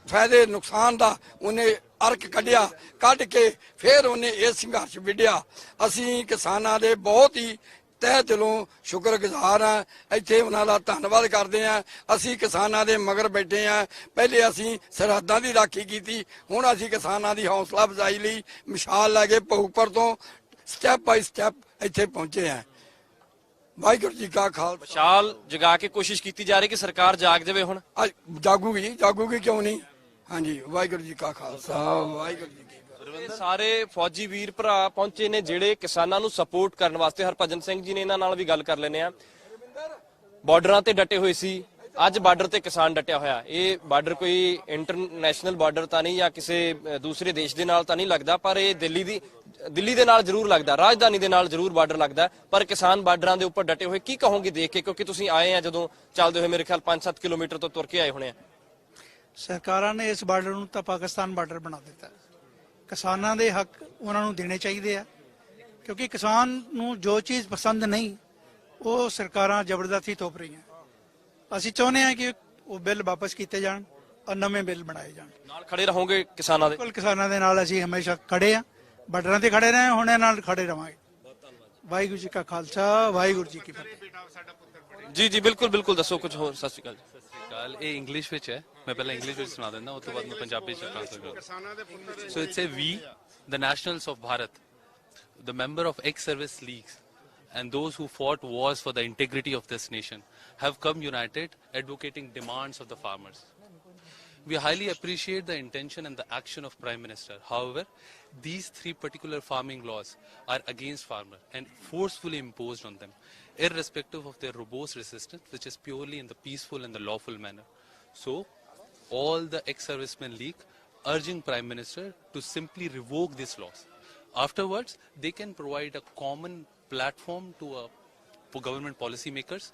F: ਫਾਇਦੇ, ਨੁਕਸਾਨ ਦਾ ਉਹਨੇ ਅਰਕ ਕੱਢਿਆ, ਕੱਢ ਕੇ ਫਿਰ ਉਹਨੇ ਇਹ ਸੰਘਰਸ਼ ਵਿੱਢਿਆ। ਅਸੀਂ ਕਿਸਾਨਾਂ ਦੇ ਬਹੁਤ ਹੀ ਤਹਿ ਦਿਲੋਂ ਸ਼ੁਕਰਗੁਜ਼ਾਰ ਆ ਇੱਥੇ ਉਹਨਾਂ ਦਾ ਧੰਨਵਾਦ ਕਰਦੇ ਆ ਅਸੀਂ ਕਿਸਾਨਾਂ ਦੇ ਮਗਰ ਬੈਠੇ ਆ ਪਹਿਲੇ ਅਸੀਂ ਸਰਹੱਦਾਂ ਦੀ ਰਾਖੀ ਕੀਤੀ। ਹੁਣ ਅਸੀਂ ਕਿਸਾਨਾਂ ਦੀ ਹੌਸਲਾ ਅਫਜ਼ਾਈ ਲਈ ਮਿਸਾਲ ਲੈ ਕੇ ਭੂਪਰ ਤੋਂ ਸਟੈਪ ਬਾਈ ਸਟੈਪ ਇੱਥੇ ਪਹੁੰਚੇ ਆ ਵਾਹਿਗੁਰੂ ਜੀ ਕਾ ਖਾਲਸਾ।
A: ਮਸ਼ਾਲ ਜਗਾ ਕੇ ਕੋਸ਼ਿਸ਼ ਕੀਤੀ ਜਾ ਰਹੀ ਕਿ ਸਰਕਾਰ ਜਾਗ ਜਾਵੇ ਹੁਣ।
F: ਜਾਗੂਗੀ ਜਾਗੂਗੀ ਕਿਉਂ ਨਹੀਂ? ਹਾਂਜੀ ਵਾਹਿਗੁਰੂ ਜੀ ਕਾ ਖਾਲਸਾ। ਵਾਹਿਗੁਰੂ ਜੀ
A: ਸਾਰੇ ਫੌਜੀ ਵੀਰ ਭਰਾ ਪਹੁੰਚੇ ਨੇ ਜਿਹੜੇ ਕਿਸਾਨਾਂ ਨੂੰ ਸਪੋਰਟ ਕਰਨ ਵਾਸਤੇ। ਹਰਭਜਨ ਸਿੰਘ ਜੀ ਨੇ ਇਹਨਾਂ ਨਾਲ ਵੀ ਗੱਲ ਕਰ ਲੈਨੇ ਆ ਬਾਰਡਰਾਂ ਤੇ ਡਟੇ ਹੋਏ ਸੀ। ਅੱਜ ਬਾਰਡਰ ਤੇ ਕਿਸਾਨ ਡਟਿਆ ਹੋਇਆ। ਇਹ ਬਾਰਡਰ ਕੋਈ ਇੰਟਰਨੈਸ਼ਨਲ ਬਾਰਡਰ ਤਾਂ ਨਹੀਂ ਜਾਂ ਕਿਸੇ ਦੂਸਰੇ ਦੇਸ਼ ਦੇ ਨਾਲ ਤਾਂ ਨਹੀਂ ਲੱਗਦਾ ਪਰ ਇਹ ਦਿੱਲੀ ਦੀ ਦਿੱਲੀ ਦੇ ਨਾਲ ਜ਼ਰੂਰ ਲੱਗਦਾ। ਰਾਜਧਾਨੀ ਦੇ ਨਾਲ ਜ਼ਰੂਰ ਬਾਰਡਰ ਲੱਗਦਾ। ਪਰ ਕਿਸਾਨ ਬਾਰਡਰਾਂ ਦੇ ਉੱਪਰ ਡਟੇ ਹੋਏ ਕੀ ਕਹੋਗੇ ਦੇਖ ਕੇ? ਕਿਉਂਕਿ ਤੁਸੀਂ ਆਏ ਆ ਜਦੋਂ ਚੱਲਦੇ ਹੋਏ ਮੇਰੇ ਖਿਆਲ 5-7 ਕਿਲੋਮੀਟਰ ਤੋਂ ਤੁਰ ਕੇ ਆਏ ਹੋਣੇ ਆ।
G: ਸਰਕਾਰਾਂ ਨੇ ਇਸ ਬਾਰਡਰ ਨੂੰ ਤਾਂ ਪਾਕਿਸਤਾਨ ਬਾਰਡਰ ਬਣਾ ਦਿੱਤਾ। ਕਿਸਾਨਾਂ ਦੇ ਹੱਕ ਉਹਨਾਂ ਨੂੰ ਦੇਣੇ ਚਾਹੀਦੇ ਆ। ਕਿਉਂਕਿ ਕਿਸਾਨ ਨੂੰ ਜੋ ਚੀਜ਼ ਪਸੰਦ ਨਹੀਂ ਉਹ ਸਰਕਾਰਾਂ ਜ਼ਬਰਦਸਤੀ ਥੋਪ ਰਹੀਆਂ। ਅਸੀਂ ਚਾਹੁੰਦੇ ਹਾਂ ਕਿ ਉਹ ਬਿੱਲ ਵਾਪਸ ਕੀਤੇ ਜਾਣ ਔਰ ਨਵੇਂ ਬਿੱਲ ਬਣਾਏ ਜਾਣ।
A: ਨਾਲ ਖੜੇ ਰਹੋਗੇ ਕਿਸਾਨਾਂ ਦੇ?
G: ਬਿਲਕੁਲ ਕਿਸਾਨਾਂ ਦੇ ਨਾਲ ਅਸੀਂ ਹਮੇਸ਼ਾ ਖੜੇ ਆ ਬਾਰਡਰਾਂ ਤੇ ਖੜੇ ਰਹੇ ਹੁਣ ਨਾਲ ਖੜੇ ਰਵਾਂਗੇ। ਵਾਹਿਗੁਰੂ ਜੀ ਕਾ ਖਾਲਸਾ ਵਾਹਿਗੁਰੂ ਜੀ ਕੀ ਫਤਿਹ।
A: ਜੀ ਜੀ ਬਿਲਕੁਲ ਬਿਲਕੁਲ ਦੱਸੋ ਕੁਝ ਹੋਰ ਸਤਿ ਸ਼੍ਰੀ ਅਕਾਲ ਜੀ
H: ਗੱਲ ਇਹ ਇੰਗਲਿਸ਼ ਵਿੱਚ ਹੈ ਮੈਂ ਪਹਿਲਾਂ ਇੰਗਲਿਸ਼ ਵਿੱਚ ਸੁਣਾ ਦਿੰਦਾ ਉਸ ਤੋਂ ਬਾਅਦ ਮੈਂ ਪੰਜਾਬੀ ਚ ਟ੍ਰਾਂਸਲੇਟ ਕਰਾਂਗਾ so it's A we the nationals of bharat the member of ex service leagues and those who fought wars for the integrity of this nation have come united advocating demands of the farmers we highly appreciate the intention and the action of prime minister however these three particular farming laws are against farmer and forcefully imposed on them irrespective of their robust resistance, which is purely in the peaceful and the lawful manner. So, all the ex-servicemen league urging Prime Minister to simply revoke these laws. Afterwards, they can provide a common platform to uh, government policymakers,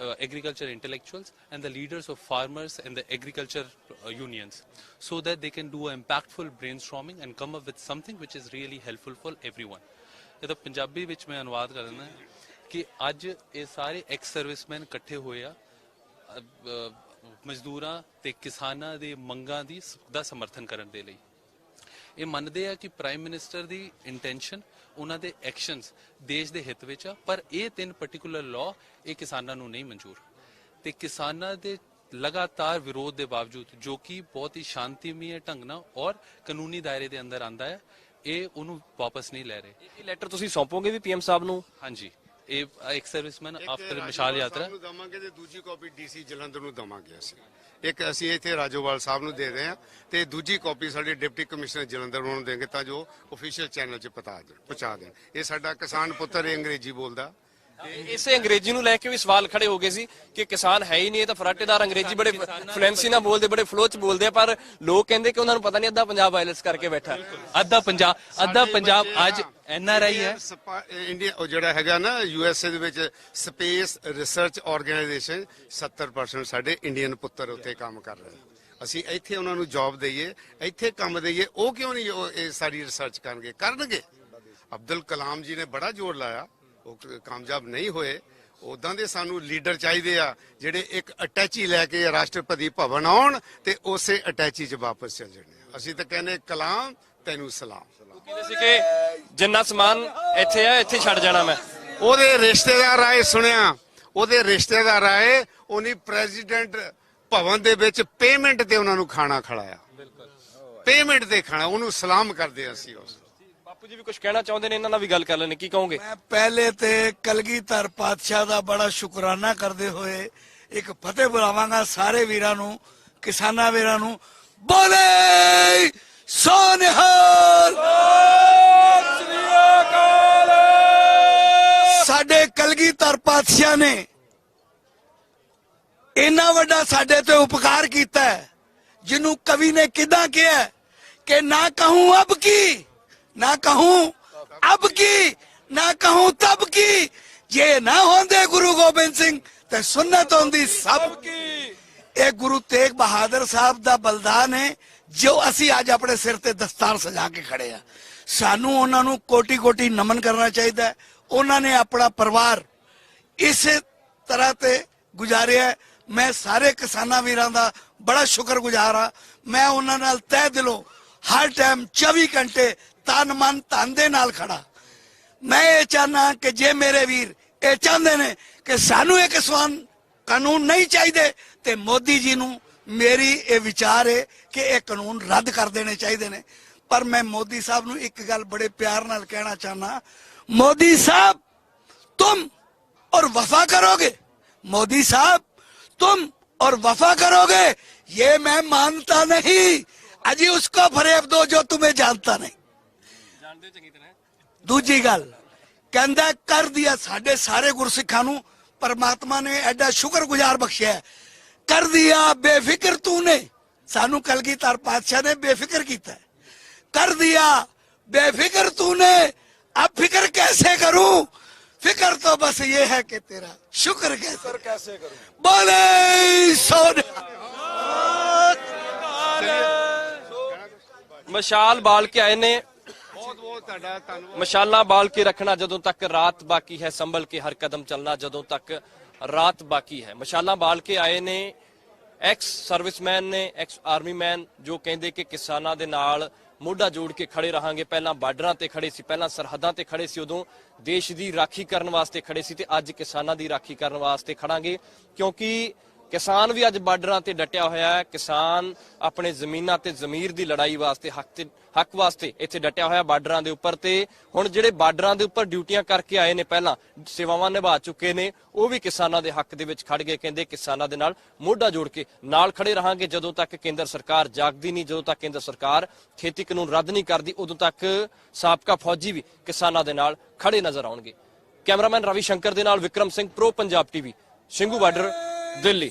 H: uh, agriculture intellectuals, and the leaders of farmers and the agriculture uh, unions, so that they can do impactful brainstorming and come up with something which is really helpful for everyone. ये तो पंजाबी विच मैं अनुवाद कर देना ਕਿ ਅੱਜ ਇਹ ਸਾਰੇ ਐਕਸ ਸਰਵਿਸਮੈਨ ਇਕੱਠੇ ਹੋਏ ਆ ਮਜ਼ਦੂਰਾਂ ਤੇ ਕਿਸਾਨਾਂ ਦੇ ਮੰਗਾਂ ਦੀ ਦਾ ਸਮਰਥਨ ਕਰਨ ਦੇ ਲਈ। ਇਹ ਮੰਨਦੇ ਆ ਕਿ ਪ੍ਰਾਈਮ ਮਿਨਿਸਟਰ ਦੀ ਇੰਟੈਂਸ਼ਨ ਉਹਨਾਂ ਦੇ ਐਕਸ਼ਨਸ ਦੇਸ਼ ਦੇ ਹਿੱਤ ਵਿੱਚ ਆ ਪਰ ਇਹ ਤਿੰਨ ਪਾਰਟਿਕੂਲਰ ਲਾਅ ਇਹ ਕਿਸਾਨਾਂ ਨੂੰ ਨਹੀਂ ਮਨਜ਼ੂਰ। ਤੇ ਕਿਸਾਨਾਂ ਦੇ ਲਗਾਤਾਰ ਵਿਰੋਧ ਦੇ ਬਾਵਜੂਦ ਜੋ ਕਿ ਬਹੁਤ ਹੀ ਸ਼ਾਂਤੀਮਈ ਢੰਗ ਨਾਲ ਔਰ ਕਾਨੂੰਨੀ ਦਾਇਰੇ ਦੇ ਅੰਦਰ ਆਂਦਾ ਹੈ ਇਹ ਉਹਨੂੰ ਵਾਪਸ ਨਹੀਂ ਲੈ ਰਹੇ।
A: ਇਹ ਲੈਟਰ ਤੁਸੀਂ ਸੌਂਪੋਗੇ ਵੀ ਪੀਐਮ ਸਾਹਿਬ ਨੂੰ?
H: ਹਾਂਜੀ। ਇਹ ਇੱਕ ਸਰਵਿਸਮੈਨ ਆਫਟਰ ਮਿਸਾਲ ਯਾਤਰਾ।
C: ਨੂੰ ਦਵਾਂਗੇ ਤੇ ਦੂਜੀ ਕਾਪੀ ਡੀਸੀ ਜਲੰਧਰ ਨੂੰ ਦਵਾਂਗੇ ਅਸੀਂ। ਇੱਕ ਅਸੀਂ ਇੱਥੇ ਰਾਜੋਵਾਲ ਸਾਹਿਬ ਨੂੰ ਦੇ ਰਹੇ ਹਾਂ ਤੇ ਦੂਜੀ ਕਾਪੀ ਸਾਡੇ ਡਿਪਟੀ ਕਮਿਸ਼ਨਰ ਜਲੰਧਰ ਨੂੰ ਦੇਣਗੇ ਤਾਂ ਜੋ ਅਫੀਸ਼ੀਅਲ ਚੈਨਲ 'ਚ ਪਤਾ ਪਹੁੰਚਾ ਦੇਣ। ਇਹ ਸਾਡਾ ਕਿਸਾਨ ਪੁੱਤਰ ਇਹ ਅੰਗਰੇਜ਼ੀ ਬੋਲਦਾ।
A: ਇਸੇ ਅੰਗਰੇਜ਼ੀ ਨੂੰ ਲੈ ਕੇ ਵੀ ਸਵਾਲ ਖੜੇ ਹੋ ਗਏ ਸੀ ਕਿ ਕਿਸਾਨ ਹੈ ਹੀ ਨਹੀਂ ਇਹ ਤਾਂ ਫਰਾਟੇਦਾਰ ਅੰਗਰੇਜ਼ੀ ਬੜੇ ਫਲੂਐਂਸੀ ਨਾਲ ਬੋਲਦੇ ਬੜੇ ਫਲੋ ਚ ਬੋਲਦੇ ਆ ਪਰ ਲੋਕ ਕਹਿੰਦੇ ਕਿ ਉਹਨਾਂ ਨੂੰ ਪਤਾ ਨਹੀਂ ਅੱਧਾ ਪੰਜਾਬ ਆਇਲਟਸ ਕਰਕੇ ਬੈਠਾ।
H: ਅੱਧਾ ਪੰਜਾਬ ਅੱਧਾ ਪੰਜਾਬ ਅੱਜ ਐਨਆਰਆਈ ਹੈ।
C: ਇੰਡੀਆ ਉਹ ਜਿਹੜਾ ਹੈਗਾ ਨਾ ਯੂਐਸਏ ਦੇ ਵਿੱਚ ਸਪੇਸ ਰਿਸਰਚ ਆਰਗੇਨਾਈਜੇਸ਼ਨ 70% ਸਾਡੇ ਇੰਡੀਅਨ ਪੁੱਤਰ ਉੱਥੇ ਕੰਮ ਕਰ ਰਹੇ ਨੇ। ਅਸੀਂ ਇੱਥੇ ਉਹਨਾਂ ਨੂੰ ਜੌਬ ਦਈਏ ਇੱਥੇ ਕੰਮ ਦਈਏ ਉਹ ਕਿਉਂ ਨਹੀਂ ਇਹ ਸਾਰੀ ਰਿਸਰਚ ਕਰਨਗੇ? ਕਰਨਗੇ। ਅਬਦੁਲ ਕਲਾਮ ਜੀ ਨੇ ਬੜਾ ਜ਼ੋਰ ਲਾਇਆ। ਉਹ ਕਾਮਯਾਬ ਨਹੀਂ ਹੋਏ ਉਦਾਂ ਦੇ ਸਾਨੂੰ ਲੀਡਰ ਚਾਹੀਦੇ ਆ ਜਿਹੜੇ ਇੱਕ ਅਟੈਚੀ ਲੈ ਕੇ ਰਾਸ਼ਟਰਪਤੀ ਭਵਨ ਆਉਣ ਤੇ ਉਸੇ ਅਟੈਚੀ 'ਚ ਵਾਪਸ ਚਲ ਜਾਣ। ਅਸੀਂ ਤਾਂ ਕਹਿੰਦੇ ਕਲਾਮ ਤੈਨੂੰ ਸਲਾਮ।
A: ਕਹਿੰਦੇ ਸੀ ਕਿ ਜਿੰਨਾ ਸਮਾਨ ਇੱਥੇ ਆ ਇੱਥੇ ਛੱਡ ਜਾਣਾ ਮੈਂ।
C: ਉਹਦੇ ਰਿਸ਼ਤੇਦਾਰ ਆਏ ਸੁਣਿਆ? ਉਹਦੇ ਰਿਸ਼ਤੇਦਾਰ ਆਏ ਉਹਨੇ ਪ੍ਰੈਜ਼ੀਡੈਂਟ ਭਵਨ ਦੇ ਵਿੱਚ ਪੇਮੈਂਟ ਤੇ ਉਹਨਾਂ ਨੂੰ ਖਾਣਾ ਖਿਲਾਇਆ। ਪੇਮੈਂਟ ਤੇ ਖਾਣਾ ਉਹਨੂੰ ਸਲਾਮ ਕਰਦੇ ਅਸੀਂ ਉਸ
A: ਬਾਪੂ ਜੀ ਵੀ ਕੁਝ ਕਹਿਣਾ ਚਾਹੁੰਦੇ ਨੇ, ਇਹਨਾਂ ਨਾਲ ਵੀ ਗੱਲ ਕਰ ਲੈਣੇ ਕੀ ਕਹੋਗੇ?
I: ਮੈਂ ਪਹਿਲੇ ਤੇ ਕਲਗੀਧਰ ਪਾਤਸ਼ਾਹ ਦਾ ਬੜਾ ਸ਼ੁਕਰਾਨਾ ਕਰਦੇ ਹੋਏ ਇੱਕ ਫਤਿਹ ਬੁਲਾਵਾਂਗਾ ਸਾਰੇ ਵੀਰਾਂ ਨੂੰ, ਕਿਸਾਨਾਂ ਵੀਰਾਂ ਨੂੰ। ਬੋਲੇ ਸੋਨਿਹਾਲ! ਸਾਡੇ ਕਲਗੀਧਰ ਪਾਤਸ਼ਾਹ ਨੇ ਇੰਨਾ ਵੱਡਾ ਸਾਡੇ ਤੇ ਉਪਕਾਰ ਕੀਤਾ ਜਿਹਨੂੰ ਕਵੀ ਨੇ ਕਿਦਾਂ ਕਿਹਾ ਕਿ ਨਾ ਕਹੂੰ ਅਬ ਕੀ? ਨਾ ਕਹੂੰ ਅਬ ਕੀ, ਨਾ ਕਹੂੰ ਤਬ ਕੀ। ਜੇ ਨਾ ਹੁੰਦੇ ਗੁਰੂ ਗੋਬਿੰਦ ਸਿੰਘ, ਤੇ ਸੁਨਨਤ ਹੁੰਦੀ ਸਭ ਕੀ। ਇਹ ਗੁਰੂ ਤੇਗ ਬਹਾਦਰ ਸਾਹਿਬ ਦਾ ਬਲਿਦਾਨ ਹੈ, ਜੋ ਅਸੀਂ ਅੱਜ ਆਪਣੇ ਸਿਰ ਤੇ ਦਸਤਾਰ ਸਜਾ ਕੇ ਖੜੇ ਆ। ਸਾਨੂੰ ਉਹਨਾਂ ਨੂੰ ਕੋਟੀ ਕੋਟੀ ਨਮਨ ਕਰਨਾ ਚਾਹੀਦਾ ਹੈ। ਉਹਨਾਂ ਨੇ ਆਪਣਾ ਪਰਿਵਾਰ ਇਸੇ ਤਰ੍ਹਾਂ ਤੇ ਗੁਜ਼ਾਰਿਆ ਮੈਂ ਸਾਰੇ ਕਿਸਾਨਾਂ ਵੀਰਾਂ ਦਾ ਬੜਾ ਸ਼ੁਕਰਗੁਜ਼ਾਰ ਹਾਂ। ਮੈਂ ਉਹਨਾਂ ਨਾਲ ਤਹਿ ਦਿਲੋਂ ਹਰ ਟਾਈਮ 24 ਘੰਟੇ تن من تن دے کھڑا میں یہ چاہنا کہ جی میرے چاہتے نے کہ سانو ایک سوان قانون نہیں چاہیے میری قانون رد کر دے چاہتے ہیں کہنا چاہنا مواد صاحب تم اور وفا کرو گے مواد صاحب تم اور وفا کرو گے یہ میں مانتا نہیں اجی اس کو فریب دو جو تمہیں جانتا نہیں जो तुम्हें जानता नहीं ਦੂਜੀ ਗੱਲ ਕਹਿੰਦਾ ਕਰ ਦਿਆ ਸਾਡੇ ਸਾਰੇ ਗੁਰਸਿੱਖਾਂ ਨੂੰ ਪਰਮਾਤਮਾ ਨੇ ਐਡਾ ਸ਼ੁਕਰਗੁਜ਼ਾਰ ਬਖਸ਼ਿਆ ਹੈ। ਕਰ ਦਿਆ ਬੇਫਿਕਰ ਤੂੰ ਨੇ ਸਾਨੂੰ ਕਲਗੀਧਰ ਪਾਤਸ਼ਾਹ ਨੇ ਬੇਫਿਕਰ ਕੀਤਾ ਹੈ। कर दिया बेफिक्र तूने अब फिक्र कैसे करूं फिक्र तो बस ये है कि तेरा शुक्र कैसे कैसे करूं बोले सोने
A: ਮਸ਼ਾਲ ਬਾਲ ਕੇ ਆਏ ਨੇ
C: ਬਹੁਤ ਬਹੁਤ ਤੁਹਾਡਾ ਧੰਨਵਾਦ।
A: ਮਸ਼ਾਲਾਂ ਬਾਲ ਕੇ ਰੱਖਣਾ ਜਦੋਂ ਤੱਕ ਰਾਤ ਬਾਕੀ ਹੈ, ਸੰਭਲ ਕੇ ਹਰ ਕਦਮ ਚੱਲਣਾ ਜਦੋਂ ਤੱਕ ਰਾਤ ਬਾਕੀ ਹੈ। ਮਸ਼ਾਲਾਂ ਬਾਲ ਕੇ ਆਏ ਨੇ ਐਕਸ ਸਰਵਿਸਮੈਨ ਨੇ ਐਕਸ ਆਰਮੀ ਮੈਨ ਜੋ ਕਹਿੰਦੇ ਕਿ ਕਿਸਾਨਾਂ ਦੇ ਨਾਲ ਮੋਢਾ ਜੋੜ ਕੇ ਖੜੇ ਰਹਾਂਗੇ। ਪਹਿਲਾਂ ਬਾਰਡਰਾਂ ਤੇ ਖੜੇ ਸੀ, ਪਹਿਲਾਂ ਸਰਹੱਦਾਂ ਤੇ ਖੜੇ ਸੀ, ਉਦੋਂ ਦੇਸ਼ ਦੀ ਰਾਖੀ ਕਰਨ ਵਾਸਤੇ ਖੜੇ ਸੀ ਤੇ ਅੱਜ ਕਿਸਾਨਾਂ ਦੀ ਰਾਖੀ ਕਰਨ ਵਾਸਤੇ ਖੜਾਂਗੇ। ਕਿਉਂਕਿ ਕਿਸਾਨ ਵੀ ਅੱਜ ਬਾਰਡਰਾਂ ਤੇ ਡਟਿਆ ਹੋਇਆ ਹੈ। ਕਿਸਾਨ ਆਪਣੇ ਜ਼ਮੀਨਾਂ ਤੇ ਜ਼ਮੀਰ ਦੀ ਲੜਾਈ ਵਾਸਤੇ, ਹੱਕ ਤੇ, ਹੱਕ ਵਾਸਤੇ ਇੱਥੇ ਡਟਿਆ ਹੋਇਆ ਬਾਰਡਰਾਂ ਦੇ ਉੱਪਰ ਤੇ ਹੁਣ ਜਿਹੜੇ ਬਾਰਡਰਾਂ ਦੇ ਉੱਪਰ ਡਿਊਟੀਆਂ ਕਰਕੇ ਆਏ ਨੇ ਪਹਿਲਾਂ, ਸੇਵਾਵਾਂ ਨਿਭਾ ਚੁੱਕੇ ਨੇ, ਉਹ ਵੀ ਕਿਸਾਨਾਂ ਦੇ ਹੱਕ ਦੇ ਵਿੱਚ ਖੜ ਗਏ, ਕਹਿੰਦੇ ਕਿਸਾਨਾਂ ਦੇ ਨਾਲ ਮੋਢਾ ਜੋੜ ਕੇ ਨਾਲ ਖੜੇ ਰਹਾਂਗੇ। ਜਦੋਂ ਤੱਕ ਕੇਂਦਰ ਸਰਕਾਰ ਜਾਗਦੀ ਨਹੀਂ, ਜਦੋਂ ਤੱਕ ਕੇਂਦਰ ਸਰਕਾਰ ਖੇਤੀ ਕਾਨੂੰਨ ਰੱਦ ਨਹੀਂ ਕਰਦੀ, ਉਦੋਂ ਤੱਕ ਸਾਬਕਾ ਫੌਜੀ ਵੀ ਕਿਸਾਨਾਂ ਦੇ ਨਾਲ ਖੜੇ ਨਜ਼ਰ ਆਉਣਗੇ। ਕੈਮਰਾਮੈਨ ਰਵੀ ਸ਼ੰਕਰ ਦੇ ਨਾਲ Vikram Singh, pro Punjab TV Singhu border. Delhi